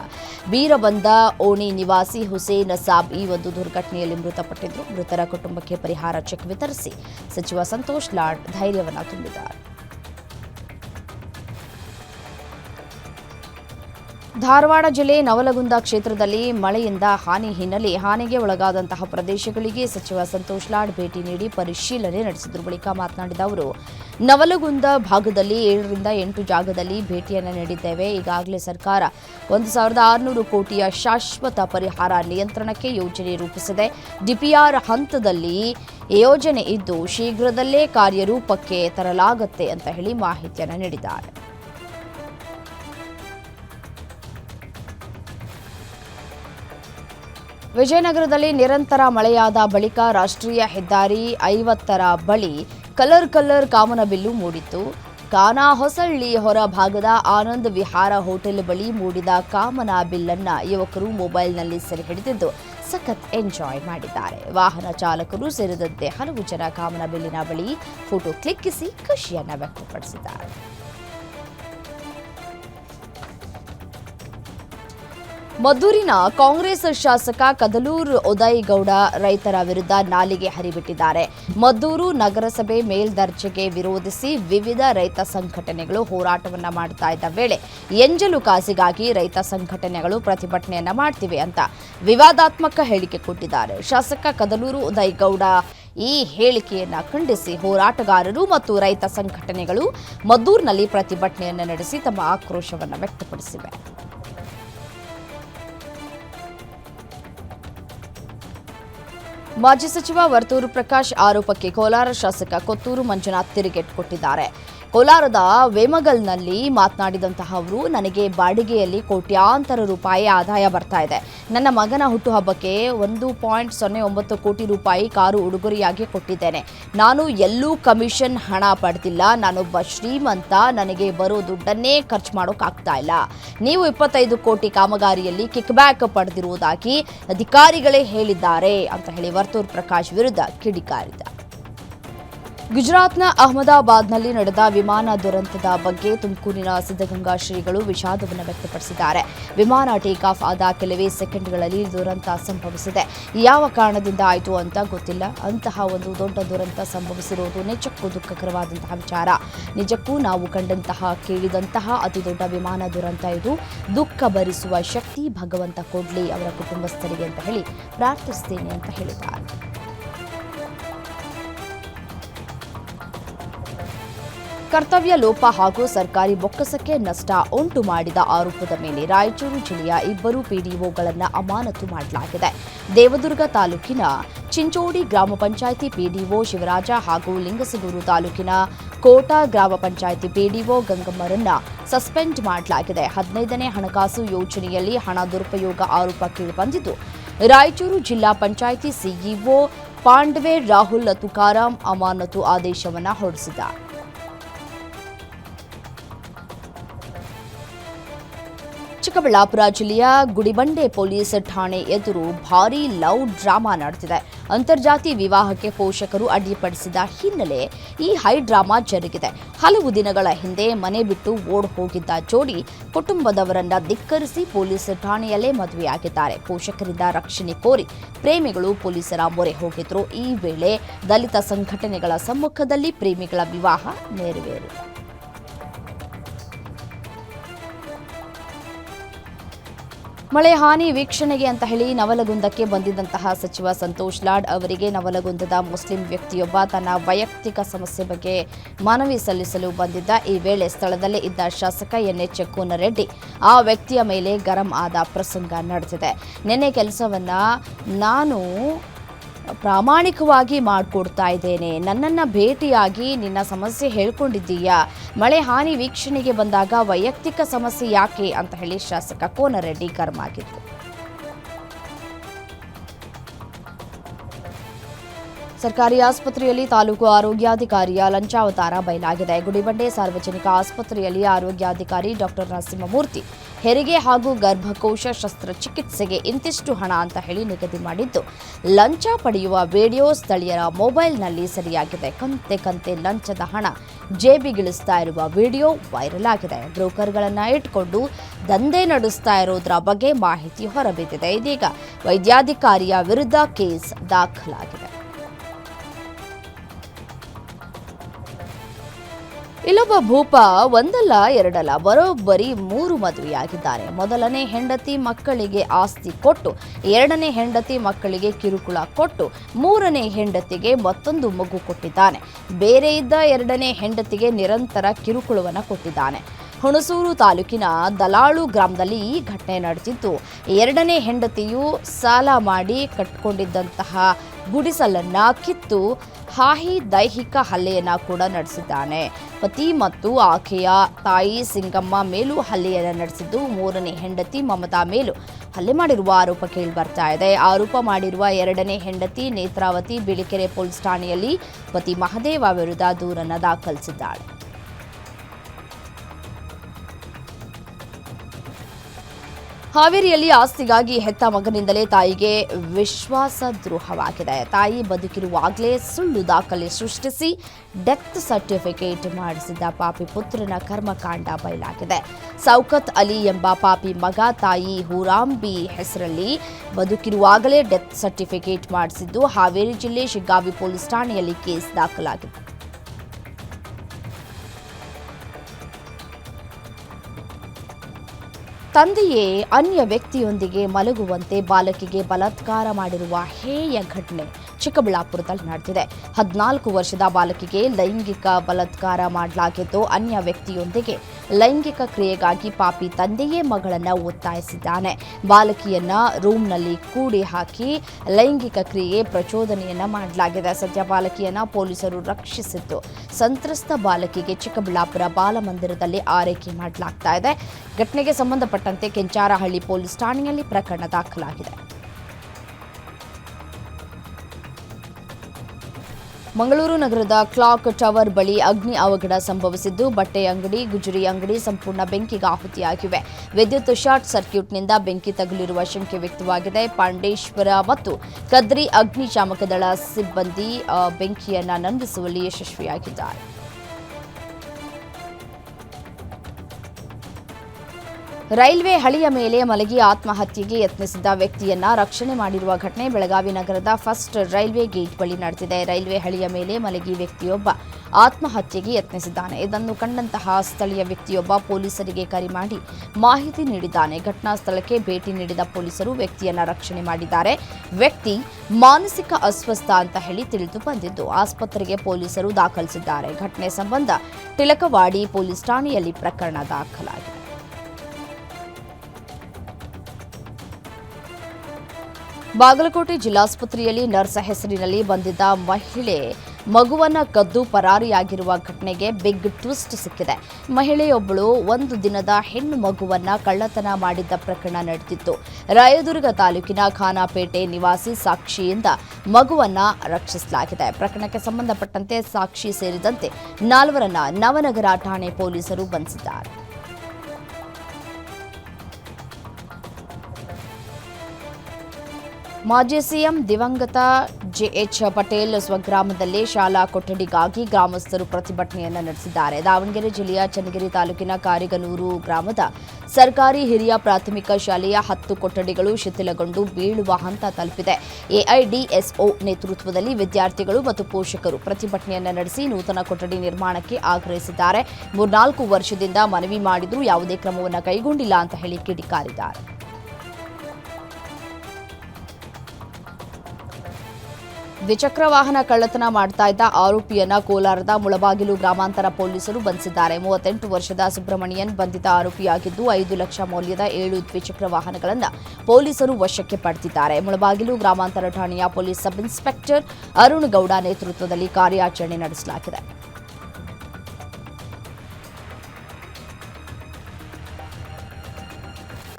ಬೀರಬಂದ ಓಣಿ ನಿವಾಸಿ ಹುಸೇನ್ ಸಾಬ್ ಈ ಒಂದು ದುರ್ಘಟನೆಯಲ್ಲಿ ಮೃತಪಟ್ಟಿದ್ದು ಮೃತರ ಕುಟುಂಬಕ್ಕೆ ಪರಿಹಾರ ಚೆಕ್ ವಿತರಿಸಿ ಸಚಿವ ಸಂತೋಷ್ ಲಾಡ್ ಧೈರ್ಯವನ್ನು ತುಂಬಿದ್ದಾರೆ. ಧಾರವಾಡ ಜಿಲ್ಲೆ ನವಲಗುಂದ ಕ್ಷೇತ್ರದಲ್ಲಿ ಮಳೆಯಿಂದ ಹಾನಿ ಹಿನ್ನೆಲೆ ಹಾನಿಗೆ ಒಳಗಾದಂತಹ ಪ್ರದೇಶಗಳಿಗೆ ಸಚಿವ ಸಂತೋಷ್ ಲಾಡ್ ಭೇಟಿ ನೀಡಿ ಪರಿಶೀಲನೆ ನಡೆಸಿದರು ಬಳಿಕ ಮಾತನಾಡಿದ ಅವರು, ನವಲಗುಂದ ಭಾಗದಲ್ಲಿ ಏಳರಿಂದ ಎಂಟು ಜಾಗದಲ್ಲಿ ಭೇಟಿಯನ್ನು ನೀಡಿದ್ದೇವೆ. ಈಗಾಗಲೇ ಸರ್ಕಾರ ಒಂದು ಸಾವಿರದ ಆರುನೂರು ಕೋಟಿಯ ಶಾಶ್ವತ ಪರಿಹಾರ ನಿಯಂತ್ರಣಕ್ಕೆ ಯೋಜನೆ ರೂಪಿಸಿದೆ. ಡಿಪಿಆರ್ ಹಂತದಲ್ಲಿ ಯೋಜನೆ ಇದ್ದು ಶೀಘ್ರದಲ್ಲೇ ಕಾರ್ಯರೂಪಕ್ಕೆ ತರಲಾಗುತ್ತೆ ಅಂತ ಹೇಳಿ ಮಾಹಿತಿಯನ್ನು ನೀಡಿದ್ದಾರೆ. ವಿಜಯನಗರದಲ್ಲಿ ನಿರಂತರ ಮಳೆಯಾದ ಬಳಿಕ ರಾಷ್ಟ್ರೀಯ ಹೆದ್ದಾರಿ ಐವತ್ತರ ಬಳಿ ಕಲರ್ ಕಲರ್ ಕಾಮನಬಿಲ್ಲು ಮೂಡಿತ್ತು. ಕಾನಾ ಹೊಸಳ್ಳಿ ಹೊರ ಭಾಗದ ಆನಂದ್ ವಿಹಾರ ಹೋಟೆಲ್ ಬಳಿ ಮೂಡಿದ ಕಾಮನ ಬಿಲ್ಲನ್ನ ಯುವಕರು ಮೊಬೈಲ್ನಲ್ಲಿ ಸೆರೆ ಹಿಡಿದಿದ್ದು ಸಖತ್ ಎಂಜಾಯ್ ಮಾಡಿದ್ದಾರೆ. ವಾಹನ ಚಾಲಕರು ಸೇರಿದಂತೆ ಹಲವು ಜನ ಕಾಮನ ಬಿಲ್ಲಿನ ಬಳಿ ಫೋಟೋ ಕ್ಲಿಕ್ಕಿಸಿ ಖುಷಿಯನ್ನ ವ್ಯಕ್ತಪಡಿಸಿದ್ದಾರೆ. ಮದ್ದೂರಿನ ಕಾಂಗ್ರೆಸ್ ಶಾಸಕ ಕದಲೂರು ಉದಯ್ ಗೌಡ ರೈತರ ವಿರುದ್ಧ ನಾಲಿಗೆ ಹರಿಬಿಟ್ಟಿದ್ದಾರೆ. ಮದ್ದೂರು ನಗರಸಭೆ ಮೇಲ್ದರ್ಜೆಗೆ ವಿರೋಧಿಸಿ ವಿವಿಧ ರೈತ ಸಂಘಟನೆಗಳು ಹೋರಾಟವನ್ನ ಮಾಡ್ತಾ ಇದ್ದ ವೇಳೆ ಎಂಜಲು ಕಾಸಿಗಾಗಿ ರೈತ ಸಂಘಟನೆಗಳು ಪ್ರತಿಭಟನೆಯನ್ನ ಮಾಡ್ತಿವೆ ಅಂತ ವಿವಾದಾತ್ಮಕ ಹೇಳಿಕೆ ಕೊಟ್ಟಿದ್ದಾರೆ. ಶಾಸಕ ಕದಲೂರು ಉದಯ್ ಗೌಡ ಈ ಹೇಳಿಕೆಯನ್ನು ಖಂಡಿಸಿ ಹೋರಾಟಗಾರರು ಮತ್ತು ರೈತ ಸಂಘಟನೆಗಳು ಮದ್ದೂರಿನಲ್ಲಿ ಪ್ರತಿಭಟನೆಯನ್ನು ನಡೆಸಿ ತಮ್ಮ ಆಕ್ರೋಶವನ್ನು ವ್ಯಕ್ತಪಡಿಸಿವೆ. ಮಾಜಿ ಸಚಿವ ವರ್ತೂರು ಪ್ರಕಾಶ್ ಆರೋಪಕ್ಕೆ ಕೋಲಾರ ಶಾಸಕ ಕೊತ್ತೂರು ಮಂಜುನಾಥ್ ತಿರುಗೇಟ್ ಕೊಟ್ಟಿದ್ದಾರೆ. ಕೋಲಾರದ ವೇಮಗಲ್ನಲ್ಲಿ ಮಾತನಾಡಿದಂತಹ ಅವರು ನನಗೆ ಬಾಡಿಗೆಯಲ್ಲಿ ಕೋಟ್ಯಾಂತರ ರೂಪಾಯಿ ಆದಾಯ ಬರ್ತಾ ಇದೆ. ನನ್ನ ಮಗನ ಹುಟ್ಟುಹಬ್ಬಕ್ಕೆ ಒಂದು ಪಾಯಿಂಟ್ ಸೊನ್ನೆ ಒಂಬತ್ತು ಕೋಟಿ ರೂಪಾಯಿ ಕಾರು ಉಡುಗೊರೆಯಾಗಿ ಕೊಟ್ಟಿದ್ದೇನೆ. ನಾನು ಎಲ್ಲೂ ಕಮಿಷನ್ ಹಣ ಪಡೆದಿಲ್ಲ. ನಾನೊಬ್ಬ ಶ್ರೀಮಂತ, ನನಗೆ ಬರೋ ದುಡ್ಡನ್ನೇ ಖರ್ಚು ಮಾಡೋಕ್ಕಾಗ್ತಾ ಇಲ್ಲ. ನೀವು ಇಪ್ಪತ್ತೈದು ಕೋಟಿ ಕಾಮಗಾರಿಯಲ್ಲಿ ಕಿಕ್ ಬ್ಯಾಕ್ ಪಡೆದಿರುವುದಾಗಿ ಅಧಿಕಾರಿಗಳೇ ಹೇಳಿದ್ದಾರೆ ಅಂತ ಹೇಳಿ ವರ್ತೂರ್ ಪ್ರಕಾಶ್ ವಿರುದ್ಧ ಕಿಡಿಕಾರಿದ. ಗುಜರಾತ್ನ ಅಹಮದಾಬಾದ್ನಲ್ಲಿ ನಡೆದ ವಿಮಾನ ದುರಂತದ ಬಗ್ಗೆ ತುಮಕೂರಿನ ಸಿದ್ಧಗಂಗಾ ಶ್ರೀಗಳು ವಿಷಾದವನ್ನು ವ್ಯಕ್ತಪಡಿಸಿದ್ದಾರೆ. ವಿಮಾನ ಟೇಕ್ ಆಫ್ ಆದ ಕೆಲವೇ ಸೆಕೆಂಡ್ಗಳಲ್ಲಿ ದುರಂತ ಸಂಭವಿಸಿದೆ. ಯಾವ ಕಾರಣದಿಂದ ಆಯಿತು ಅಂತ ಗೊತ್ತಿಲ್ಲ. ಅಂತಹ ಒಂದು ದೊಡ್ಡ ದುರಂತ ಸಂಭವಿಸಿರುವುದು ನಿಜಕ್ಕೂ ದುಃಖಕರವಾದಂತಹ ವಿಚಾರ. ನಿಜಕ್ಕೂ ನಾವು ಕಂಡಂತಹ, ಕೇಳಿದಂತಹ ಅತಿ ದೊಡ್ಡ ವಿಮಾನ ದುರಂತ ಇದು ದುಃಖ ಭರಿಸುವ ಶಕ್ತಿ ಭಗವಂತ ಕೊಡ್ಲಿ ಅವರ ಕುಟುಂಬಸ್ಥರಿಗೆ ಅಂತ ಹೇಳಿ ಪ್ರಾರ್ಥಿಸ್ತೇನೆ ಅಂತ ಹೇಳಿದ್ದಾರೆ. ಕರ್ತವ್ಯ ಲೋಪ ಹಾಗೂ ಸರ್ಕಾರಿ ಬೊಕ್ಕಸಕ್ಕೆ ನಷ್ಟ ಉಂಟು ಮಾಡಿದ ಆರೋಪದ ಮೇಲೆ ರಾಯಚೂರು ಜಿಲ್ಲೆಯ ಇಬ್ಬರು ಪಿಡಿಒಗಳನ್ನು ಅಮಾನತು ಮಾಡಲಾಗಿದೆ. ದೇವದುರ್ಗ ತಾಲೂಕಿನ ಚಿಂಚೋಡಿ ಗ್ರಾಮ ಪಂಚಾಯಿತಿ ಪಿಡಿಒ ಶಿವರಾಜ ಹಾಗೂ ಲಿಂಗಸಗೂರು ತಾಲೂಕಿನ ಕೋಟಾ ಗ್ರಾಮ ಪಂಚಾಯಿತಿ ಪಿಡಿಒ ಗಂಗಮ್ಮರನ್ನ ಸಸ್ಪೆಂಡ್ ಮಾಡಲಾಗಿದೆ. ಹದಿನೈದನೇ ಹಣಕಾಸು ಯೋಜನೆಯಲ್ಲಿ ಹಣ ದುರುಪಯೋಗ ಆರೋಪ ಕೇಳಿಬಂದಿದ್ದು, ರಾಯಚೂರು ಜಿಲ್ಲಾ ಪಂಚಾಯಿತಿ ಸಿಇಒ ಪಾಂಡವೆ ರಾಹುಲ್ ತುಕಾರಾಂ ಅಮಾನತು ಆದೇಶವನ್ನು ಹೊರಡಿಸಿದ್ದಾರೆ. ಚಿಕ್ಕಬಳ್ಳಾಪುರ ಜಿಲ್ಲೆಯ ಗುಡಿಬಂಡೆ ಪೊಲೀಸ್ ಠಾಣೆ ಎದುರು ಭಾರೀ ಲವ್ ಡ್ರಾಮಾ ನಡೆದಿದೆ. ಅಂತರ್ಜಾತಿ ವಿವಾಹಕ್ಕೆ ಪೋಷಕರು ಅಡ್ಡಿಪಡಿಸಿದ ಹಿನ್ನೆಲೆ ಈ ಹೈ ಡ್ರಾಮಾ ಜರುಗಿದೆ. ಹಲವು ದಿನಗಳ ಹಿಂದೆ ಮನೆ ಬಿಟ್ಟು ಓಡ್ ಹೋಗಿದ್ದ ಜೋಡಿ ಕುಟುಂಬದವರನ್ನ ಧಿಕ್ಕರಿಸಿ ಪೊಲೀಸ್ ಠಾಣೆಯಲ್ಲೇ ಮದುವೆಯಾಗಿದ್ದಾರೆ. ಪೋಷಕರಿಂದ ರಕ್ಷಣೆ ಕೋರಿ ಪ್ರೇಮಿಗಳು ಪೊಲೀಸರ ಮೊರೆ ಹೋಗಿದ್ರು. ಈ ವೇಳೆ ದಲಿತ ಸಂಘಟನೆಗಳ ಸಮ್ಮುಖದಲ್ಲಿ ಪ್ರೇಮಿಗಳ ವಿವಾಹ ನೆರವೇರಿದೆ. ಮಳೆ ಹಾನಿ ವೀಕ್ಷಣೆಗೆ ಅಂತ ಹೇಳಿ ನವಲಗುಂದಕ್ಕೆ ಬಂದಿದ್ದಂತಹ ಸಚಿವ ಸಂತೋಷ್ ಲಾಡ್ ಅವರಿಗೆ ನವಲಗುಂದದ ಮುಸ್ಲಿಂ ವ್ಯಕ್ತಿಯೊಬ್ಬ ತನ್ನ ವೈಯಕ್ತಿಕ ಸಮಸ್ಯೆ ಬಗ್ಗೆ ಮನವಿ ಸಲ್ಲಿಸಲು ಬಂದಿದ್ದ. ಈ ವೇಳೆ ಸ್ಥಳದಲ್ಲೇ ಇದ್ದ ಶಾಸಕ ಎನ್ ಎಚ್ ಕೂನರೆಡ್ಡಿ ಆ ವ್ಯಕ್ತಿಯ ಮೇಲೆ ಗರಂ ಆದ ಪ್ರಸಂಗ ನಡೆದಿದೆ. ನಿನ್ನೆ ಕೆಲಸವನ್ನ ನಾನು ಪ್ರಾಮಾಣಿಕವಾಗಿ ಮಾಡಿಕೊಡ್ತಾ ಇದ್ದೇನೆ. ನನ್ನನ್ನು ಭೇಟಿಯಾಗಿ ನಿನ್ನ ಸಮಸ್ಯೆ ಹೇಳ್ಕೊಂಡಿದ್ದೀಯಾ? ಮಳೆ ಹಾನಿ ವೀಕ್ಷಣೆಗೆ ಬಂದಾಗ ವೈಯಕ್ತಿಕ ಸಮಸ್ಯೆ ಯಾಕೆ? ಅಂತ ಹೇಳಿ ಶಾಸಕ ಕೋನರೆಡ್ಡಿ ಗರ್ಮಾಗಿತ್ತು ಸರ್ಕಾರಿ ಆಸ್ಪತ್ರೆಯಲ್ಲಿ ತಾಲೂಕು ಆರೋಗ್ಯಾಧಿಕಾರಿಯ ಲಂಚಾವತಾರ ಬಯಲಾಗಿದೆ. ಗುಡಿಬಂಡೆ ಸಾರ್ವಜನಿಕ ಆಸ್ಪತ್ರೆಯಲ್ಲಿ ಆರೋಗ್ಯಾಧಿಕಾರಿ ಡಾಕ್ಟರ್ ನರಸಿಂಹಮೂರ್ತಿ ಹೆರಿಗೆ ಹಾಗೂ ಗರ್ಭಕೋಶ ಶಸ್ತ್ರಚಿಕಿತ್ಸೆಗೆ ಇಂತಿಷ್ಟು ಹಣ ಅಂತ ಹೇಳಿ ನಿಗದಿ ಮಾಡಿದ್ದು. ಲಂಚ ಪಡೆಯುವ ವಿಡಿಯೋ ಸ್ಥಳೀಯರ ಮೊಬೈಲ್ನಲ್ಲಿ ಸರಿಯಾಗಿದೆ. ಕಂತೆ ಕಂತೆ ಲಂಚದ ಹಣ ಜೇಬಿಗಿಳಿಸ್ತಾ ಇರುವ ವಿಡಿಯೋ ವೈರಲ್ ಆಗಿದೆ. ಬ್ರೋಕರ್ಗಳನ್ನು ಇಟ್ಕೊಂಡು ದಂಧೆ ನಡೆಸ್ತಾ ಇರೋದ್ರ ಬಗ್ಗೆ ಮಾಹಿತಿ ಹೊರಬಿದ್ದಿದೆ. ಇದೀಗ ವೈದ್ಯಾಧಿಕಾರಿಯ ವಿರುದ್ಧ ಕೇಸ್ ದಾಖಲಾಗಿದೆ. ಇಲ್ಲೊಬ್ಬ ಭೂಪ ಒಂದಲ್ಲ ಎರಡಲ್ಲ, ಬರೋಬ್ಬರಿ ಮೂರು ಮದುವೆಯಾಗಿದ್ದಾರೆ ಮೊದಲನೇ ಹೆಂಡತಿ ಮಕ್ಕಳಿಗೆ ಆಸ್ತಿ ಕೊಟ್ಟು, ಎರಡನೇ ಹೆಂಡತಿ ಮಕ್ಕಳಿಗೆ ಕಿರುಕುಳ ಕೊಟ್ಟು, ಮೂರನೇ ಹೆಂಡತಿಗೆ ಮತ್ತೊಂದು ಮಗು ಕೊಟ್ಟಿದ್ದಾನೆ. ಬೇರೆ ಇದ್ದ ಎರಡನೇ ಹೆಂಡತಿಗೆ ನಿರಂತರ ಕಿರುಕುಳವನ್ನು ಕೊಟ್ಟಿದ್ದಾನೆ. ಹುಣಸೂರು ತಾಲೂಕಿನ ದಲಾಳು ಗ್ರಾಮದಲ್ಲಿ ಈ ಘಟನೆ ನಡೆದಿದ್ದು, ಎರಡನೇ ಹೆಂಡತಿಯು ಸಾಲ ಮಾಡಿ ಕಟ್ಕೊಂಡಿದ್ದಂತಹ ಗುಡಿಸಲನ್ನ ಕಿತ್ತು ಹಾಹಿ ದೈಹಿಕ ಹಲ್ಲೆಯನ್ನ ಕೂಡ ನಡೆಸಿದ್ದಾನೆ. ಪತಿ ಮತ್ತು ಆಕೆಯ ತಾಯಿ ಸಿಂಗಮ್ಮ ಮೇಲೂ ಹಲ್ಲೆಯನ್ನ ನಡೆಸಿದ್ದು ಮೂರನೇ ಹೆಂಡತಿ ಮಮತಾ ಮೇಲೂ. ಹಲ್ಲೆ ಮಾಡಿರುವ ಆರೋಪ ಕೇಳಿ ಬರ್ತಾ ಇದೆ. ಆರೋಪ ಮಾಡಿರುವ ಎರಡನೇ ಹೆಂಡತಿ ನೇತ್ರಾವತಿ ಬಿಳಿಕೆರೆ ಪೊಲೀಸ್ ಠಾಣೆಯಲ್ಲಿ ಪತಿ ಮಹದೇವ ವಿರುದ್ಧ ದೂರನ್ನು ದಾಖಲಿಸಿದ್ದಾಳೆ. ಹಾವೇರಿಯಲ್ಲಿ ಆಸ್ತಿಗಾಗಿ ಹೆತ್ತ ಮಗನಿಂದಲೇ ತಾಯಿಗೆ ವಿಶ್ವಾಸ ದ್ರೋಹವಾಗಿದೆ ತಾಯಿ ಬದುಕಿರುವಾಗಲೇ ಸುಳ್ಳು ದಾಖಲೆ ಸೃಷ್ಟಿಸಿ ಡೆತ್ ಸರ್ಟಿಫಿಕೇಟ್ ಮಾಡಿಸಿದ್ದ ಪಾಪಿ ಪುತ್ರನ ಕರ್ಮಕಾಂಡ ಬಯಲಾಗಿದೆ. ಸೌಕತ್ ಅಲಿ ಎಂಬ ಪಾಪಿ ಮಗ ತಾಯಿ ಹೂರಾಂಬಿ ಹೆಸರಲ್ಲಿ ಬದುಕಿರುವಾಗಲೇ ಡೆತ್ ಸರ್ಟಿಫಿಕೇಟ್ ಮಾಡಿಸಿದ್ದು ಹಾವೇರಿ ಜಿಲ್ಲೆ ಶಿಗ್ಗಾವಿ ಪೊಲೀಸ್ ಠಾಣೆಯಲ್ಲಿ ಕೇಸ್ ದಾಖಲಾಗಿದೆ. ತಂದೆಯೇ ಅನ್ಯ ವ್ಯಕ್ತಿಯೊಂದಿಗೆ ಮಲಗುವಂತೆ ಬಾಲಕಿಗೆ ಬಲಾತ್ಕಾರ ಮಾಡಿರುವ ಹೇಯ ಘಟನೆ. ಚಿಕ್ಕಬಳ್ಳಾಪುರದಲ್ಲಿ ನಡೆದಿದೆ. ಹದಿನಾಲ್ಕು ವರ್ಷದ ಬಾಲಕಿಗೆ ಲೈಂಗಿಕ ಬಲತ್ಕಾರ ಮಾಡಲಾಗಿದ್ದು, ಅನ್ಯ ವ್ಯಕ್ತಿಯೊಂದಿಗೆ ಲೈಂಗಿಕ ಕ್ರಿಯೆಗಾಗಿ ಪಾಪಿ ತಂದೆಯೇ ಮಗಳನ್ನು ಒತ್ತಾಯಿಸಿದ್ದಾನೆ. ಬಾಲಕಿಯನ್ನ ರೂಮ್ನಲ್ಲಿ ಕೂಡಿ ಹಾಕಿ ಲೈಂಗಿಕ ಕ್ರಿಯೆ ಪ್ರಚೋದನೆಯನ್ನ ಮಾಡಲಾಗಿದೆ. ಸದ್ಯ ಬಾಲಕಿಯನ್ನ ಪೊಲೀಸರು ರಕ್ಷಿಸಿದ್ದು, ಸಂತ್ರಸ್ತ ಬಾಲಕಿಗೆ ಚಿಕ್ಕಬಳ್ಳಾಪುರ ಬಾಲಮಂದಿರದಲ್ಲಿ ಆರೈಕೆ ಮಾಡಲಾಗ್ತಾ ಇದೆ. ಘಟನೆಗೆ ಸಂಬಂಧಪಟ್ಟಂತೆ ಕೆಂಚಾರಹಳ್ಳಿ ಪೊಲೀಸ್ ಠಾಣೆಯಲ್ಲಿ ಪ್ರಕರಣ ದಾಖಲಾಗಿದೆ. ಮಂಗಳೂರು ನಗರದ ಕ್ಲಾಕ್ ಟವರ್ ಬಳಿ ಅಗ್ನಿ ಅವಘಡ ಸಂಭವಿಸಿದ್ದು, ಬಟ್ಟೆ ಅಂಗಡಿ, ಗುಜರಿ ಅಂಗಡಿ ಸಂಪೂರ್ಣ ಬೆಂಕಿಗೆ ಆಹುತಿಯಾಗಿವೆ. ವಿದ್ಯುತ್ ಶಾರ್ಟ್ ಸರ್ಕ್ಯೂಟ್ನಿಂದ ಬೆಂಕಿ ತಗುಲಿರುವ ಶಂಕೆ ವ್ಯಕ್ತವಾಗಿದೆ. ಪಾಂಡೇಶ್ವರ ಮತ್ತು ಕದ್ರಿ ಅಗ್ನಿಶಾಮಕ ದಳ ಸಿಬ್ಬಂದಿ ಬೆಂಕಿಯನ್ನು ನಂದಿಸುವಲ್ಲಿ ಯಶಸ್ವಿಯಾಗಿದ್ದಾರೆ. ರೈಲ್ವೆ ಹಳಿಯ ಮೇಲೆ ಮಲಗಿ ಆತ್ಮಹತ್ಯೆಗೆ ಯತ್ನಿಸಿದ್ದ ವ್ಯಕ್ತಿಯನ್ನ ರಕ್ಷಣೆ ಮಾಡಿರುವ ಘಟನೆ ಬೆಳಗಾವಿ ನಗರದ ಫಸ್ಟ್ ರೈಲ್ವೆ ಗೇಟ್ ಬಳಿ ನಡೆದಿದೆ. ರೈಲ್ವೆ ಹಳಿಯ ಮೇಲೆ ಮಲಗಿ ವ್ಯಕ್ತಿಯೊಬ್ಬ ಆತ್ಮಹತ್ಯೆಗೆ ಯತ್ನಿಸಿದ್ದಾನೆ. ಇದನ್ನು ಕಂಡಂತಹ ಸ್ಥಳೀಯ ವ್ಯಕ್ತಿಯೊಬ್ಬ ಪೊಲೀಸರಿಗೆ ಕರೆ ಮಾಡಿ ಮಾಹಿತಿ ನೀಡಿದ್ದಾನೆ. ಘಟನಾ ಸ್ಥಳಕ್ಕೆ ಭೇಟಿ ನೀಡಿದ ಪೊಲೀಸರು ವ್ಯಕ್ತಿಯನ್ನ ರಕ್ಷಣೆ ಮಾಡಿದ್ದಾರೆ. ವ್ಯಕ್ತಿ ಮಾನಸಿಕ ಅಸ್ವಸ್ಥ ಅಂತ ಹೇಳಿ ತಿಳಿದು ಬಂದಿದ್ದು, ಆಸ್ಪತ್ರೆಗೆ ಪೊಲೀಸರು ದಾಖಲಿಸಿದ್ದಾರೆ. ಘಟನೆ ಸಂಬಂಧ ತಿಳಕವಾಡಿ ಪೊಲೀಸ್ ಠಾಣೆಯಲ್ಲಿ ಪ್ರಕರಣ ದಾಖಲಾಗಿದೆ. ಬಾಗಲಕೋಟೆ ಜಿಲ್ಲಾಸ್ಪತ್ರೆಯಲ್ಲಿ ನರ್ಸ್ ಹೆಸರಿನಲ್ಲಿ ಬಂದಿದ್ದ ಮಹಿಳೆ ಮಗುವನ್ನ ಕದ್ದು ಪರಾರಿಯಾಗಿರುವ ಘಟನೆಗೆ ಬಿಗ್ ಟ್ವಿಸ್ಟ್ ಸಿಕ್ಕಿದೆ. ಮಹಿಳೆಯೊಬ್ಬಳು ಒಂದು ದಿನದ ಹೆಣ್ಣು ಮಗುವನ್ನ ಕಳ್ಳತನ ಮಾಡಿದ್ದ ಪ್ರಕರಣ ನಡೆದಿತ್ತು. ರಾಯದುರ್ಗ ತಾಲೂಕಿನ ಖಾನಾಪೇಟೆ ನಿವಾಸಿ ಸಾಕ್ಷಿಯಿಂದ ಮಗುವನ್ನ ರಕ್ಷಿಸಲಾಗಿದೆ. ಪ್ರಕರಣಕ್ಕೆ ಸಂಬಂಧಪಟ್ಟಂತೆ ಸಾಕ್ಷಿ ಸೇರಿದಂತೆ ನಾಲ್ವರನ್ನ ನವನಗರ ಠಾಣೆ ಪೊಲೀಸರು ಬಂಧಿಸಿದ್ದಾರೆ. ಮಾಜಿ ಸಿಎಂ ದಿವಂಗತ ಜೆಎಚ್ ಪಟೇಲ್ ಸ್ವಗ್ರಾಮದಲ್ಲಿ ಶಾಲಾ ಕೊಠಡಿಗಾಗಿ ಗ್ರಾಮಸ್ಥರು ಪ್ರತಿಭಟನೆಯನ್ನು ನಡೆಸಿದ್ದಾರೆ. ದಾವಣಗೆರೆ ಜಿಲ್ಲೆಯ ಚನ್ನಗಿರಿ ತಾಲೂಕಿನ ಕಾರಿಗನೂರು ಗ್ರಾಮದ ಸರ್ಕಾರಿ ಹಿರಿಯ ಪ್ರಾಥಮಿಕ ಶಾಲೆಯ ಹತ್ತು ಕೊಠಡಿಗಳು ಶಿಥಿಲಗೊಂಡು ಬೀಳುವ ಹಂತ ತಲುಪಿದೆ. ಎಐಡಿಎಸ್ಒ ನೇತೃತ್ವದಲ್ಲಿ ವಿದ್ಯಾರ್ಥಿಗಳು ಮತ್ತು ಪೋಷಕರು ಪ್ರತಿಭಟನೆಯನ್ನು ನಡೆಸಿ ನೂತನ ಕೊಠಡಿ ನಿರ್ಮಾಣಕ್ಕೆ ಆಗ್ರಹಿಸಿದ್ದಾರೆ. ಮೂರ್ನಾಲ್ಕು ವರ್ಷದಿಂದ ಮನವಿ ಮಾಡಿದರೂ ಯಾವುದೇ ಕ್ರಮವನ್ನು ಕೈಗೊಂಡಿಲ್ಲ ಅಂತ ಹೇಳಿ ಕಿಡಿಕಾರಿದ್ದಾರೆ. ದ್ವಿಚಕ್ರ ವಾಹನ ಕಳ್ಳತನ ಮಾಡ್ತಾ ಇದ್ದ ಆರೋಪಿಯನ್ನ ಕೋಲಾರದ ಮುಳಬಾಗಿಲು ಗ್ರಾಮಾಂತರ ಪೊಲೀಸರು ಬಂಧಿಸಿದ್ದಾರೆ. ಮೂವತ್ತೆಂಟು ವರ್ಷದ ಸುಬ್ರಹ್ಮಣ್ಯನ್ ಬಂಧಿತ ಆರೋಪಿಯಾಗಿದ್ದು ಐದು ಲಕ್ಷ ಮೌಲ್ಯದ ಏಳು ದ್ವಿಚಕ್ರ ವಾಹನಗಳನ್ನು ಪೊಲೀಸರು ವಶಕ್ಕೆ ಪಡೆದಿದ್ದಾರೆ. ಮುಳಬಾಗಿಲು ಗ್ರಾಮಾಂತರ ಠಾಣೆಯ police sub inspector Arun Gowda ನೇತೃತ್ವದಲ್ಲಿ ಕಾರ್ಯಾಚರಣೆ ನಡೆಸಲಾಗಿದೆ.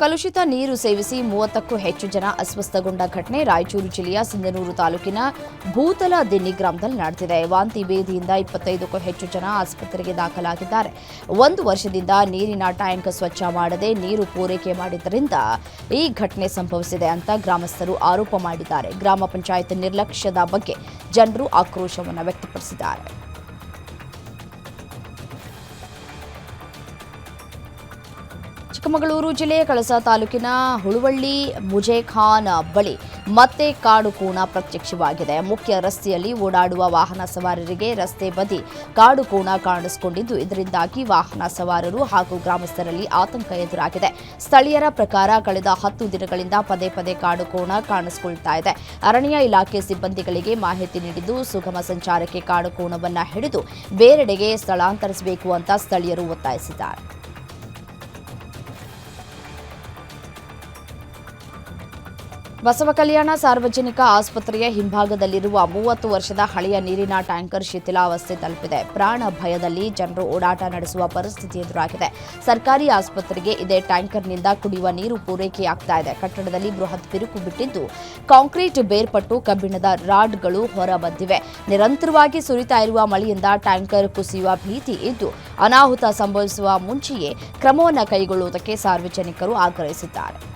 ಕಲುಷಿತ ನೀರು ಸೇವಿಸಿ ಮೂವತ್ತಕ್ಕೂ ಹೆಚ್ಚು ಜನ ಅಸ್ವಸ್ಥಗೊಂಡ ಘಟನೆ ರಾಯಚೂರು ಜಿಲ್ಲೆಯ ಸಿಂಧನೂರು ತಾಲೂಕಿನ ಭೂತಲ ದಿನ್ನಿ ಗ್ರಾಮದಲ್ಲಿ ನಡೆದಿದೆ. ವಾಂತಿ ಬೇದಿಯಿಂದ ಇಪ್ಪತ್ತೈದಕ್ಕೂ ಹೆಚ್ಚು ಜನ ಆಸ್ಪತ್ರೆಗೆ ದಾಖಲಾಗಿದ್ದಾರೆ. ಒಂದು ವರ್ಷದಿಂದ ನೀರಿನ ಟ್ಯಾಂಕ್ ಸ್ವಚ್ಛ ಮಾಡದೆ ನೀರು ಪೂರೈಕೆ ಮಾಡಿದ್ದರಿಂದ ಈ ಘಟನೆ ಸಂಭವಿಸಿದೆ ಅಂತ ಗ್ರಾಮಸ್ಥರು ಆರೋಪ ಮಾಡಿದ್ದಾರೆ. ಗ್ರಾಮ ಪಂಚಾಯತ್ ನಿರ್ಲಕ್ಷ್ಯದ ಬಗ್ಗೆ ಜನರು ಆಕ್ರೋಶವನ್ನು ವ್ಯಕ್ತಪಡಿಸಿದ್ದಾರೆ. ಚಿಕ್ಕಮಗಳೂರು ಜಿಲ್ಲೆಯ ಕಳಸ ತಾಲೂಕಿನ ಹುಳುವಳ್ಳಿ ಮುಜೇಖಾನ್ ಬಳಿ ಮತ್ತೆ ಕಾಡು ಕೋಣ ಪ್ರತ್ಯಕ್ಷವಾಗಿದೆ. ಮುಖ್ಯ ರಸ್ತೆಯಲ್ಲಿ ಓಡಾಡುವ ವಾಹನ ಸವಾರರಿಗೆ ರಸ್ತೆ ಬದಿ ಕಾಡು ಕೋಣ ಕಾಣಿಸಿಕೊಂಡಿದ್ದು, ಇದರಿಂದಾಗಿ ವಾಹನ ಸವಾರರು ಹಾಗೂ ಗ್ರಾಮಸ್ಥರಲ್ಲಿ ಆತಂಕ ಎದುರಾಗಿದೆ. ಸ್ಥಳೀಯರ ಪ್ರಕಾರ ಕಳೆದ ಹತ್ತು ದಿನಗಳಿಂದ ಪದೇ ಪದೇ ಕಾಡು ಕೋಣ ಕಾಣಿಸಿಕೊಳ್ತಾ ಇದೆ. ಅರಣ್ಯ ಇಲಾಖೆ ಸಿಬ್ಬಂದಿಗಳಿಗೆ ಮಾಹಿತಿ ನೀಡಿದ್ದು, ಸುಗಮ ಸಂಚಾರಕ್ಕೆ ಕಾಡು ಕೋಣವನ್ನು ಹಿಡಿದು ಬೇರೆಡೆಗೆ ಸ್ಥಳಾಂತರಿಸಬೇಕು ಅಂತ ಸ್ಥಳೀಯರು ಒತ್ತಾಯಿಸಿದ್ದಾರೆ. ಬಸವ ಕಲ್ಯಾಣ ಸಾರ್ವಜನಿಕ ಆಸ್ಪತ್ರೆಯ ಹಿಂಭಾಗದಲ್ಲಿರುವ ಮೂವತ್ತು ವರ್ಷದ ಹಳೆಯ ನೀರಿನ ಟ್ಯಾಂಕರ್ ಶಿಥಿಲಾವಸ್ಥೆ ತಲುಪಿದೆ. ಪ್ರಾಣ ಭಯದಲ್ಲಿ ಜನರು ಓಡಾಟ ನಡೆಸುವ ಪರಿಸ್ಥಿತಿ ಎದುರಾಗಿದೆ. ಸರ್ಕಾರಿ ಆಸ್ಪತ್ರೆಗೆ ಇದೇ ಟ್ಯಾಂಕರ್ನಿಂದ ಕುಡಿಯುವ ನೀರು ಪೂರೈಕೆಯಾಗ್ತಾ ಇದೆ. ಕಟ್ಟಡದಲ್ಲಿ ಬೃಹತ್ ಬಿರುಕು ಬಿಟ್ಟಿದ್ದು, ಕಾಂಕ್ರೀಟ್ ಬೇರ್ಪಟ್ಟು ಕಬ್ಬಿಣದ ರಾಡ್ಗಳು ಹೊರಬಂದಿವೆ. ನಿರಂತರವಾಗಿ ಸುರಿತಾ ಇರುವ ಮಳೆಯಿಂದ ಟ್ಯಾಂಕರ್ ಕುಸಿಯುವ ಭೀತಿ ಇದ್ದು, ಅನಾಹುತ ಸಂಭವಿಸುವ ಮುಂಚೆಯೇ ಕ್ರಮವನ್ನು ಕೈಗೊಳ್ಳುವುದಕ್ಕೆ ಸಾರ್ವಜನಿಕರು ಆಗ್ರಹಿಸಿದ್ದಾರೆ.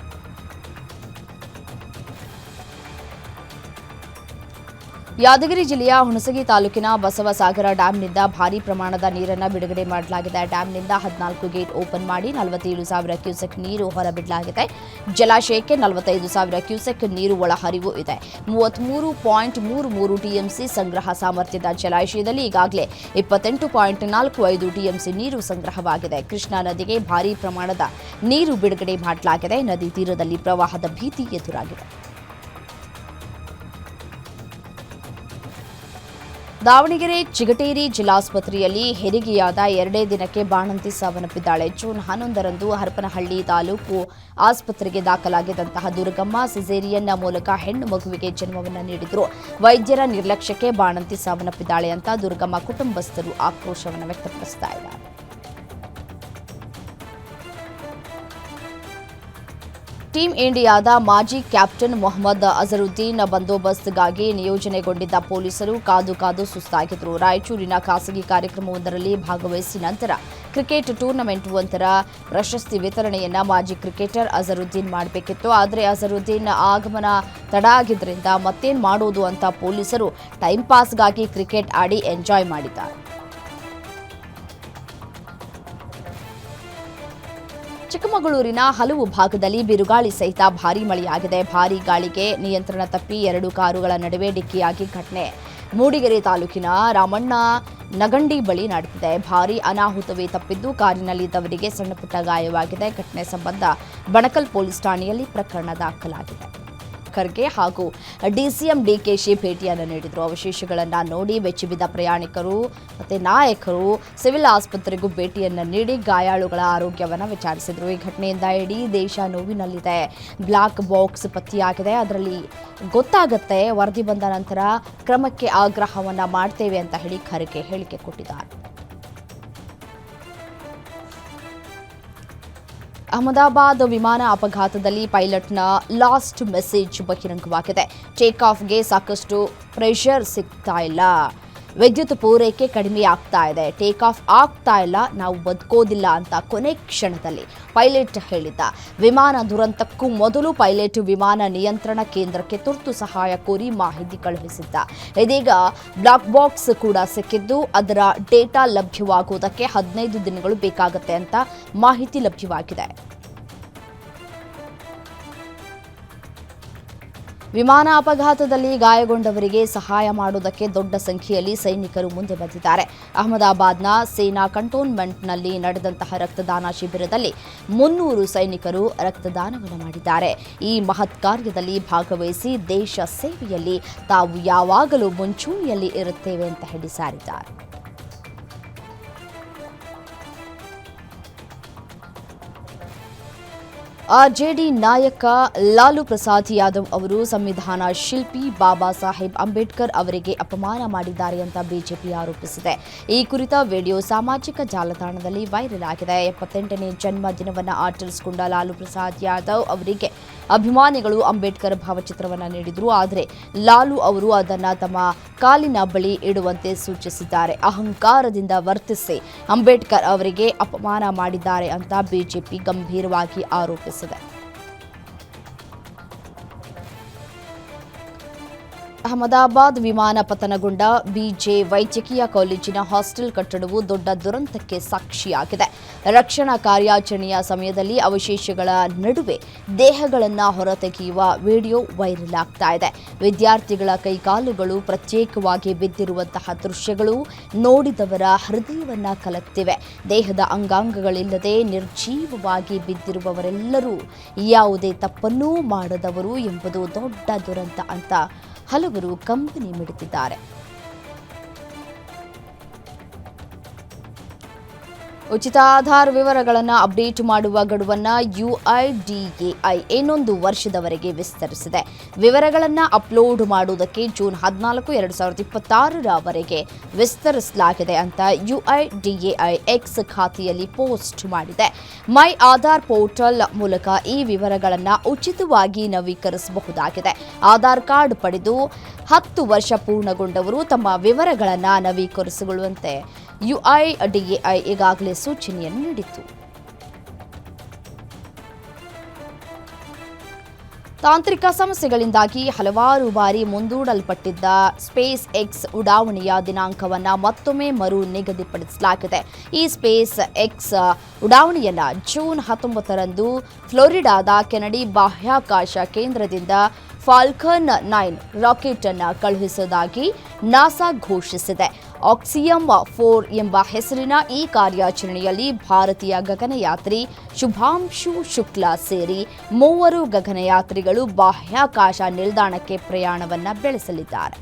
ಯಾದಗಿರಿ ಜಿಲ್ಲೆಯ ಹುಣಸಗಿ ತಾಲೂಕಿನ ಬಸವಸಾಗರ ಡ್ಯಾಂನಿಂದ ಭಾರಿ ಪ್ರಮಾಣದ ನೀರನ್ನು ಬಿಡುಗಡೆ ಮಾಡಲಾಗಿದೆ. ಡ್ಯಾಂನಿಂದ ಹದಿನಾಲ್ಕು ಗೇಟ್ ಓಪನ್ ಮಾಡಿ ನಲವತ್ತೇಳು ಸಾವಿರ ಕ್ಯೂಸೆಕ್ ನೀರು ಹೊರಬಿಡಲಾಗಿದೆ. ಜಲಾಶಯಕ್ಕೆ ನಲವತ್ತೈದು ಸಾವಿರ ಕ್ಯೂಸೆಕ್ ನೀರು ಒಳಹರಿವು ಇದೆ. ಮೂವತ್ಮೂರು ಪಾಯಿಂಟ್ ಮೂರು ಮೂರು ಟಿಎಂಸಿ ಸಂಗ್ರಹ ಸಾಮರ್ಥ್ಯದ ಜಲಾಶಯದಲ್ಲಿ ಈಗಾಗಲೇ ಇಪ್ಪತ್ತೆಂಟು ಪಾಯಿಂಟ್ ನಾಲ್ಕು ಐದು ಟಿಎಂಸಿ ನೀರು ಸಂಗ್ರಹವಾಗಿದೆ. ಕೃಷ್ಣಾ ನದಿಗೆ ಭಾರೀ ಪ್ರಮಾಣದ ನೀರು ಬಿಡುಗಡೆ ಮಾಡಲಾಗಿದೆ. ನದಿ ತೀರದಲ್ಲಿ ಪ್ರವಾಹದ ಭೀತಿ ಎದುರಾಗಿದೆ. ದಾವಣಗೆರೆ ಚಿಗಟೇರಿ ಜಿಲ್ಲಾಸ್ಪತ್ರೆಯಲ್ಲಿ ಹೆರಿಗೆಯಾದ ಎರಡೇ ದಿನಕ್ಕೆ ಬಾಣಂತಿ ಸಾವನ್ನಪ್ಪಿದ್ದಾಳೆ. ಜೂನ್ ಹನ್ನೊಂದರಂದು ಹರಪನಹಳ್ಳಿ ತಾಲೂಕು ಆಸ್ಪತ್ರೆಗೆ ದಾಖಲಾಗಿದ್ದಂತಹ ದುರ್ಗಮ್ಮ ಸಿಸೇರಿಯನ್ನ ಮೂಲಕ ಹೆಣ್ಣು ಮಗುವಿಗೆ ಜನ್ಮವನ್ನು ನೀಡಿದ್ರು. ವೈದ್ಯರ ನಿರ್ಲಕ್ಷ್ಯಕ್ಕೆ ಬಾಣಂತಿ ಸಾವನ್ನಪ್ಪಿದ್ದಾಳೆ ಅಂತ ದುರ್ಗಮ್ಮ ಕುಟುಂಬಸ್ಥರು ಆಕ್ರೋಶವನ್ನು ವ್ಯಕ್ತಪಡಿಸ್ತಾ ಟೀಂ ಇಂಡಿಯಾದ ಮಾಜಿ ಕ್ಯಾಪ್ಟನ್ ಮೊಹಮ್ಮದ್ ಅಜರುದ್ದೀನ್ ಬಂದೋಬಸ್ತ್ಗಾಗಿ ನಿಯೋಜನೆಗೊಂಡಿದ್ದ ಪೊಲೀಸರು ಕಾದು ಕಾದು ಸುಸ್ತಾಗಿದ್ದರು ರಾಯಚೂರಿನ ಖಾಸಗಿ ಕಾರ್ಯಕ್ರಮವೊಂದರಲ್ಲಿ ಭಾಗವಹಿಸಿ ನಂತರ ಕ್ರಿಕೆಟ್ ಟೂರ್ನಮೆಂಟ್ ಒಂದರ ಪ್ರಶಸ್ತಿ ವಿತರಣೆಯನ್ನ ಮಾಜಿ ಕ್ರಿಕೆಟರ್ ಅಜರುದ್ದೀನ್ ಮಾಡಬೇಕಿತ್ತು. ಆದರೆ ಅಜರುದ್ದೀನ್ ಆಗಮನ ತಡ ಆಗಿದ್ದರಿಂದ ಮತ್ತೇನು ಮಾಡೋದು ಅಂತ ಪೊಲೀಸರು ಟೈಂ ಪಾಸ್ಗಾಗಿ ಕ್ರಿಕೆಟ್ ಆಡಿ ಎಂಜಾಯ್ ಮಾಡಿದ್ದಾರೆ. ಚಿಕ್ಕಮಗಳೂರಿನ ಹಲವು ಭಾಗದಲ್ಲಿ ಬಿರುಗಾಳಿ ಸಹಿತ ಭಾರೀ ಮಳೆಯಾಗಿದೆ. ಭಾರೀ ಗಾಳಿಗೆ ನಿಯಂತ್ರಣ ತಪ್ಪಿ ಎರಡು ಕಾರುಗಳ ನಡುವೆ ಡಿಕ್ಕಿಯಾಗಿ ಘಟನೆ. ಮೂಡಿಗೆರೆ ತಾಲೂಕಿನ ರಾಮಣ್ಣ ನಗಂಡಿ ಬಳಿ ನಡೆದಿದೆ. ಭಾರೀ ಅನಾಹುತವೇ ತಪ್ಪಿದ್ದು ಕಾರಿನಲ್ಲಿದ್ದವರಿಗೆ ಸಣ್ಣಪುಟ್ಟ ಗಾಯವಾಗಿದೆ. ಘಟನೆ ಸಂಬಂಧ ಬಣಕಲ್ ಪೊಲೀಸ್ ಠಾಣೆಯಲ್ಲಿ ಪ್ರಕರಣ ದಾಖಲಾಗಿದೆ. ಖರ್ಗೆ ಹಾಗೂ ಡಿಸಿಎಂ ಡಿಕೆಶಿ ಭೇಟಿಯನ್ನು ನೀಡಿದರು. ಅವಶೇಷಗಳನ್ನು ನೋಡಿ ಬೆಚ್ಚಿಬಿದ್ದ ಪ್ರಯಾಣಿಕರು ಮತ್ತು ನಾಯಕರು ಸಿವಿಲ್ ಆಸ್ಪತ್ರೆಗೂ ಭೇಟಿಯನ್ನು ನೀಡಿ ಗಾಯಾಳುಗಳ ಆರೋಗ್ಯವನ್ನು ವಿಚಾರಿಸಿದರು. ಈ ಘಟನೆಯಿಂದ ಇಡೀ ದೇಶ ನೋವಿನಲ್ಲಿದೆ. ಬ್ಲಾಕ್ ಬಾಕ್ಸ್ ಪತ್ತೆಯಾಗಿದೆ. ಅದರಲ್ಲಿ ಗೊತ್ತಾಗುತ್ತೆ ವರದಿ ಬಂದ ನಂತರ ಕ್ರಮಕ್ಕೆ ಆಗ್ರಹವನ್ನು ಮಾಡ್ತೇವೆ ಅಂತ ಹೇಳಿ ಖರ್ಗೆ ಹೇಳಿಕೆ ಕೊಟ್ಟಿದ್ದಾರೆ. ಅಹಮದಾಬಾದ್ ವಿಮಾನ ಅಪಘಾತದಲ್ಲಿ ಪೈಲಟ್ನ ಲಾಸ್ಟ್ ಮೆಸೇಜ್ ಬಹಿರಂಗವಾಗಿದೆ. ಟೇಕ್ ಆಫ್ಗೆ ಸಾಕಷ್ಟು ಪ್ರೆಷರ್ ಸಿಗ್ತಾ ಇಲ್ಲ. ವಿದ್ಯುತ್ ಪೂರೈಕೆ ಕಡಿಮೆ ಆಗ್ತಾ ಇದೆ. ಟೇಕ್ ಆಫ್ ಆಗ್ತಾ ಇಲ್ಲ. ನಾವು ಬದುಕೋದಿಲ್ಲ ಅಂತ ಕೊನೆ ಕ್ಷಣದಲ್ಲಿ ಪೈಲಟ್ ಹೇಳಿದ್ದ. ವಿಮಾನ ದುರಂತಕ್ಕೂ ಮೊದಲು ಪೈಲಟ್ ವಿಮಾನ ನಿಯಂತ್ರಣ ಕೇಂದ್ರಕ್ಕೆ ತುರ್ತು ಸಹಾಯ ಕೋರಿ ಮಾಹಿತಿ ಕಳುಹಿಸಿದ್ದ. ಇದೀಗ ಬ್ಲಾಕ್ ಬಾಕ್ಸ್ ಕೂಡ ಸಿಕ್ಕಿದ್ದು, ಅದರ ಡೇಟಾ ಲಭ್ಯವಾಗುವುದಕ್ಕೆ ಹದಿನೈದು ದಿನಗಳು ಬೇಕಾಗುತ್ತೆ ಅಂತ ಮಾಹಿತಿ ಲಭ್ಯವಾಗಿದೆ. ವಿಮಾನ ಅಪಘಾತದಲ್ಲಿ ಗಾಯಗೊಂಡವರಿಗೆ ಸಹಾಯ ಮಾಡುವುದಕ್ಕೆ ದೊಡ್ಡ ಸಂಖ್ಯೆಯಲ್ಲಿ ಸೈನಿಕರು ಮುಂದೆ ಬಂದಿದ್ದಾರೆ. ಅಹಮದಾಬಾದ್ನ ಸೇನಾ ಕಂಟೋನ್ಮೆಂಟ್ನಲ್ಲಿ ನಡೆದಂತಹ ರಕ್ತದಾನ ಶಿಬಿರದಲ್ಲಿ ಮುನ್ನೂರು ಸೈನಿಕರು ರಕ್ತದಾನವನ್ನು ಮಾಡಿದ್ದಾರೆ. ಈ ಮಹತ್ ಕಾರ್ಯದಲ್ಲಿ ಭಾಗವಹಿಸಿ ದೇಶ ಸೇವೆಯಲ್ಲಿ ತಾವು ಯಾವಾಗಲೂ ಮುಂಚೂಣಿಯಲ್ಲಿ ಇರುತ್ತೇವೆ ಅಂತ ಹೇಳಿ ಸಾರಿದ್ದಾರೆ. ಆರ್ಜೆಡಿ ನಾಯಕ ಲಾಲು ಪ್ರಸಾದ್ ಯಾದವ್ ಅವರು ಸಂವಿಧಾನ ಶಿಲ್ಪಿ ಬಾಬಾ ಸಾಹೇಬ್ ಅಂಬೇಡ್ಕರ್ ಅವರಿಗೆ ಅಪಮಾನ ಮಾಡಿದ್ದಾರೆ ಅಂತ ಬಿಜೆಪಿ ಆರೋಪಿಸಿದೆ. ಈ ಕುರಿತ ವಿಡಿಯೋ ಸಾಮಾಜಿಕ ಜಾಲತಾಣದಲ್ಲಿ ವೈರಲ್ ಆಗಿದೆ. ಎಪ್ಪತ್ತೆಂಟನೇ ಜನ್ಮ ದಿನವನ್ನು ಆಚರಿಸಿಕೊಂಡ ಲಾಲು ಪ್ರಸಾದ್ ಯಾದವ್ ಅವರಿಗೆ ಅಭಿಮಾನಿಗಳು ಅಂಬೇಡ್ಕರ್ ಭಾವಚಿತ್ರವನ್ನು ನೀಡಿದರು. ಆದರೆ ಲಾಲು ಅವರು ಅದನ್ನು ತಮ್ಮ ಕಾಲಿನ ಬಳಿ ಇಡುವಂತೆ ಸೂಚಿಸಿದ್ದಾರೆ. ಅಹಂಕಾರದಿಂದ ವರ್ತಿಸಿ ಅಂಬೇಡ್ಕರ್ ಅವರಿಗೆ ಅಪಮಾನ ಮಾಡಿದ್ದಾರೆ ಅಂತ ಬಿಜೆಪಿ ಗಂಭೀರವಾಗಿ ಆರೋಪಿಸಿದೆ. Elizabeth. ಅಹಮದಾಬಾದ್ ವಿಮಾನ ಪತನಗೊಂಡ ಬಿಜೆ ವೈದ್ಯಕೀಯ ಕಾಲೇಜಿನ ಹಾಸ್ಟೆಲ್ ಕಟ್ಟಡವು ದೊಡ್ಡ ದುರಂತಕ್ಕೆ ಸಾಕ್ಷಿಯಾಗಿದೆ. ರಕ್ಷಣಾ ಕಾರ್ಯಾಚರಣೆಯ ಸಮಯದಲ್ಲಿ ಅವಶೇಷಗಳ ನಡುವೆ ದೇಹಗಳನ್ನು ಹೊರತೆಗೆಯುವ ವಿಡಿಯೋ ವೈರಲ್ ಆಗ್ತಾ ಇದೆ. ವಿದ್ಯಾರ್ಥಿಗಳ ಕೈಕಾಲುಗಳು ಪ್ರತ್ಯೇಕವಾಗಿ ಬಿದ್ದಿರುವಂತಹ ದೃಶ್ಯಗಳು ನೋಡಿದವರ ಹೃದಯವನ್ನ ಕಲಕ್ತಿವೆ ದೇಹದ ಅಂಗಾಂಗಗಳಿಲ್ಲದೆ ನಿರ್ಜೀವವಾಗಿ ಬಿದ್ದಿರುವವರೆಲ್ಲರೂ ಯಾವುದೇ ತಪ್ಪನ್ನೂ ಮಾಡದವರು ಎಂಬುದು ದೊಡ್ಡ ದುರಂತ ಅಂತ ಹಲವರು ಕಂಬನಿ ಮಿಡುತ್ತಿದ್ದಾರೆ ಉಚಿತ ಆಧಾರ್ ವಿವರಗಳನ್ನು ಅಪ್ಡೇಟ್ ಮಾಡುವ ಗಡುವನ್ನು ಯುಐಡಿಎಐ ಇನ್ನೊಂದು ವರ್ಷದವರೆಗೆ ವಿಸ್ತರಿಸಿದೆ. ವಿವರಗಳನ್ನು ಅಪ್ಲೋಡ್ ಮಾಡುವುದಕ್ಕೆ ಜೂನ್ ಹದಿನಾಲ್ಕು, ಎರಡು ಸಾವಿರದ ಇಪ್ಪತ್ತಾರರವರೆಗೆ ವಿಸ್ತರಿಸಲಾಗಿದೆ ಅಂತ ಯುಐಡಿಎಐ ಎಕ್ಸ್ ಖಾತೆಯಲ್ಲಿ ಪೋಸ್ಟ್ ಮಾಡಿದೆ. ಮೈ ಆಧಾರ್ ಪೋರ್ಟಲ್ ಮೂಲಕ ಈ ವಿವರಗಳನ್ನು ಉಚಿತವಾಗಿ ನವೀಕರಿಸಬಹುದಾಗಿದೆ. ಆಧಾರ್ ಕಾರ್ಡ್ ಪಡೆದು ಹತ್ತು ವರ್ಷ ಪೂರ್ಣಗೊಂಡವರು ತಮ್ಮ ವಿವರಗಳನ್ನು ನವೀಕರಿಸಿಕೊಳ್ಳುವಂತೆ ಯುಐಡಿಎಐ ಈಗಾಗಲೇ ಸೂಚನೆಯನ್ನು ನೀಡಿತ್ತು. ತಾಂತ್ರಿಕ ಸಮಸ್ಯೆಗಳಿಂದಾಗಿ ಹಲವಾರು ಬಾರಿ ಮುಂದೂಡಲ್ಪಟ್ಟಿದ್ದ ಸ್ಪೇಸ್ ಎಕ್ಸ್ ಉಡಾವಣೆಯ ದಿನಾಂಕವನ್ನು ಮತ್ತೊಮ್ಮೆ ಮರು ನಿಗದಿಪಡಿಸಲಾಗಿದೆ. ಈ ಸ್ಪೇಸ್ ಎಕ್ಸ್ ಉಡಾವಣೆಯನ್ನು ಜೂನ್ ಹತ್ತೊಂಬತ್ತರಂದು ಫ್ಲೋರಿಡಾದ ಕೆನಡಿ ಬಾಹ್ಯಾಕಾಶ ಕೇಂದ್ರದಿಂದ ಫಾಲ್ಕನ್ ನೈನ್ ರಾಕೆಟ್ ಅನ್ನು ಕಳುಹಿಸುವುದಾಗಿ ನಾಸಾ ಘೋಷಿಸಿದೆ. ಆಕ್ಸಿಯಂ ಫೋರ್ ಎಂಬ ಹೆಸರಿನ ಈ ಕಾರ್ಯಾಚರಣೆಯಲ್ಲಿ ಭಾರತೀಯ ಗಗನಯಾತ್ರಿ ಶುಭಾಂಶು ಶುಕ್ಲಾ ಸೇರಿ ಮೂವರು ಗಗನಯಾತ್ರಿಗಳು ಬಾಹ್ಯಾಕಾಶ ನಿಲ್ದಾಣಕ್ಕೆ ಪ್ರಯಾಣವನ್ನ ಬೆಳೆಸಲಿದ್ದಾರೆ.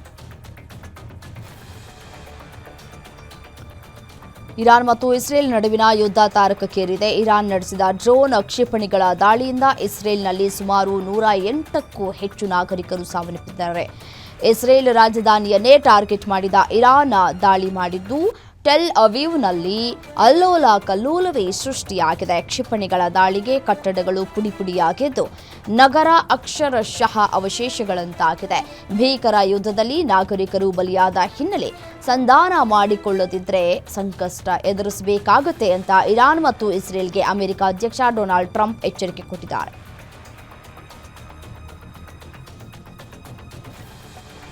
ಇರಾನ್ ಮತ್ತು ಇಸ್ರೇಲ್ ನಡುವಿನ ಯುದ್ಧ ತಾರಕಕ್ಕೇರಿದೆ. ಇರಾನ್ ನಡೆಸಿದ ಡ್ರೋನ್ ಕ್ಷಿಪಣಿಗಳ ದಾಳಿಯಿಂದ ಇಸ್ರೇಲ್ನಲ್ಲಿ ಸುಮಾರು ನೂರ ಎಂಟಕ್ಕೂ ಹೆಚ್ಚು ನಾಗರಿಕರು ಸಾವನ್ನಪ್ಪಿದ್ದಾರೆ. ಇಸ್ರೇಲ್ ರಾಜಧಾನಿಯನ್ನೇ ಟಾರ್ಗೆಟ್ ಮಾಡಿದ ಇರಾನ್ ದಾಳಿ ಮಾಡಿದ್ದು ಟೆಲ್ ಅವೀವ್ನಲ್ಲಿ ಅಲ್ಲೋಲ ಕಲ್ಲೋಲವೇ ಸೃಷ್ಟಿಯಾಗಿದೆ. ಕ್ಷಿಪಣಿಗಳ ದಾಳಿಗೆ ಕಟ್ಟಡಗಳು ಪುಡಿಪುಡಿಯಾಗಿದ್ದು, ನಗರ ಅಕ್ಷರಶಃ ಅವಶೇಷಗಳಂತಾಗಿದೆ. ಭೀಕರ ಯುದ್ಧದಲ್ಲಿ ನಾಗರಿಕರು ಬಲಿಯಾದ ಹಿನ್ನೆಲೆ ಸಂಧಾನ ಮಾಡಿಕೊಳ್ಳದಿದ್ದರೆ ಸಂಕಷ್ಟ ಎದುರಿಸಬೇಕಾಗುತ್ತೆ ಅಂತ ಇರಾನ್ ಮತ್ತು ಇಸ್ರೇಲ್ಗೆ ಅಮೆರಿಕ ಅಧ್ಯಕ್ಷ ಡೊನಾಲ್ಡ್ ಟ್ರಂಪ್ ಎಚ್ಚರಿಕೆ ಕೊಟ್ಟಿದ್ದಾರೆ.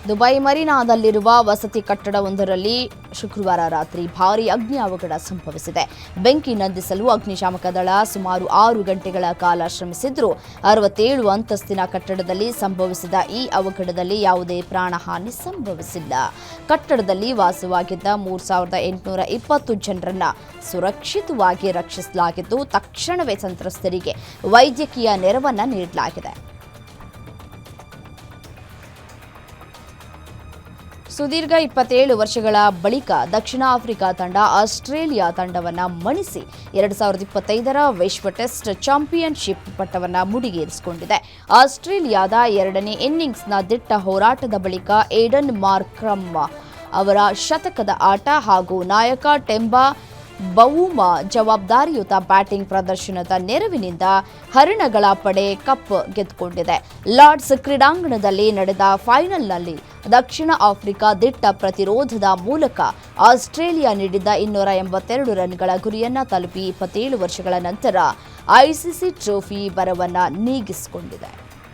ದುಬೈ ಮರೀನಾದಲ್ಲಿರುವ ವಸತಿ ಕಟ್ಟಡವೊಂದರಲ್ಲಿ ಶುಕ್ರವಾರ ರಾತ್ರಿ ಭಾರೀ ಅಗ್ನಿ ಅವಘಡ ಸಂಭವಿಸಿದೆ. ಬೆಂಕಿ ನಂದಿಸಲು ಅಗ್ನಿಶಾಮಕ ದಳ ಸುಮಾರು ಆರು ಗಂಟೆಗಳ ಕಾಲ ಶ್ರಮಿಸಿದ್ರು. ಅರವತ್ತೇಳು ಅಂತಸ್ತಿನ ಕಟ್ಟಡದಲ್ಲಿ ಸಂಭವಿಸಿದ ಈ ಅವಘಡದಲ್ಲಿ ಯಾವುದೇ ಪ್ರಾಣಹಾನಿ ಸಂಭವಿಸಿಲ್ಲ. ಕಟ್ಟಡದಲ್ಲಿ ವಾಸವಾಗಿದ್ದ ಮೂರು ಸಾವಿರದ ಎಂಟುನೂರ ಇಪ್ಪತ್ತು ಜನರನ್ನ ಸುರಕ್ಷಿತವಾಗಿ ರಕ್ಷಿಸಲಾಗಿದ್ದು, ತಕ್ಷಣವೇ ಸಂತ್ರಸ್ತರಿಗೆ ವೈದ್ಯಕೀಯ ನೆರವನ್ನ ನೀಡಲಾಗಿದೆ. ಸುದೀರ್ಘ ಇಪ್ಪತ್ತೇಳು ವರ್ಷಗಳ ಬಳಿಕ ದಕ್ಷಿಣ ಆಫ್ರಿಕಾ ತಂಡ ಆಸ್ಟ್ರೇಲಿಯಾ ತಂಡವನ್ನು ಮಣಿಸಿ ಎರಡು ಸಾವಿರದ ಇಪ್ಪತ್ತೈದರ ವಿಶ್ವ ಟೆಸ್ಟ್ ಚಾಂಪಿಯನ್ಶಿಪ್ ಪಟ್ಟವನ್ನು ಮುಡಿಗೇರಿಸಿಕೊಂಡಿದೆ. ಆಸ್ಟ್ರೇಲಿಯಾದ ಎರಡನೇ ಇನ್ನಿಂಗ್ಸ್ನ ದಿಟ್ಟ ಹೋರಾಟದ ಬಳಿಕ ಏಡನ್ ಮಾರ್ಕ್ರಮ್ ಅವರ ಶತಕದ ಆಟ ಹಾಗೂ ನಾಯಕ ಟೆಂಬಾ ಬೌಮ ಜವಾಬ್ದಾರಿಯುತ ಬ್ಯಾಟಿಂಗ್ ಪ್ರದರ್ಶನದ ನೆರವಿನಿಂದ ಹರಿಣಗಳ ಪಡೆ ಕಪ್ ಗೆದ್ದುಕೊಂಡಿದೆ. ಲಾರ್ಡ್ಸ್ ಕ್ರೀಡಾಂಗಣದಲ್ಲಿ ನಡೆದ ಫೈನಲ್ನಲ್ಲಿ ದಕ್ಷಿಣ ಆಫ್ರಿಕಾ ದಿಟ್ಟ ಪ್ರತಿರೋಧದ ಮೂಲಕ ಆಸ್ಟ್ರೇಲಿಯಾ ನೀಡಿದ್ದ ಇನ್ನೂರ ಎಂಬತ್ತೆರಡು ರನ್ಗಳ ಗುರಿಯನ್ನ ತಲುಪಿ ಇಪ್ಪತ್ತೇಳು ವರ್ಷಗಳ ನಂತರ ಐಸಿಸಿ ಟ್ರೋಫಿ ಬರವನ್ನ ನೀಗಿಸಿಕೊಂಡಿದೆ.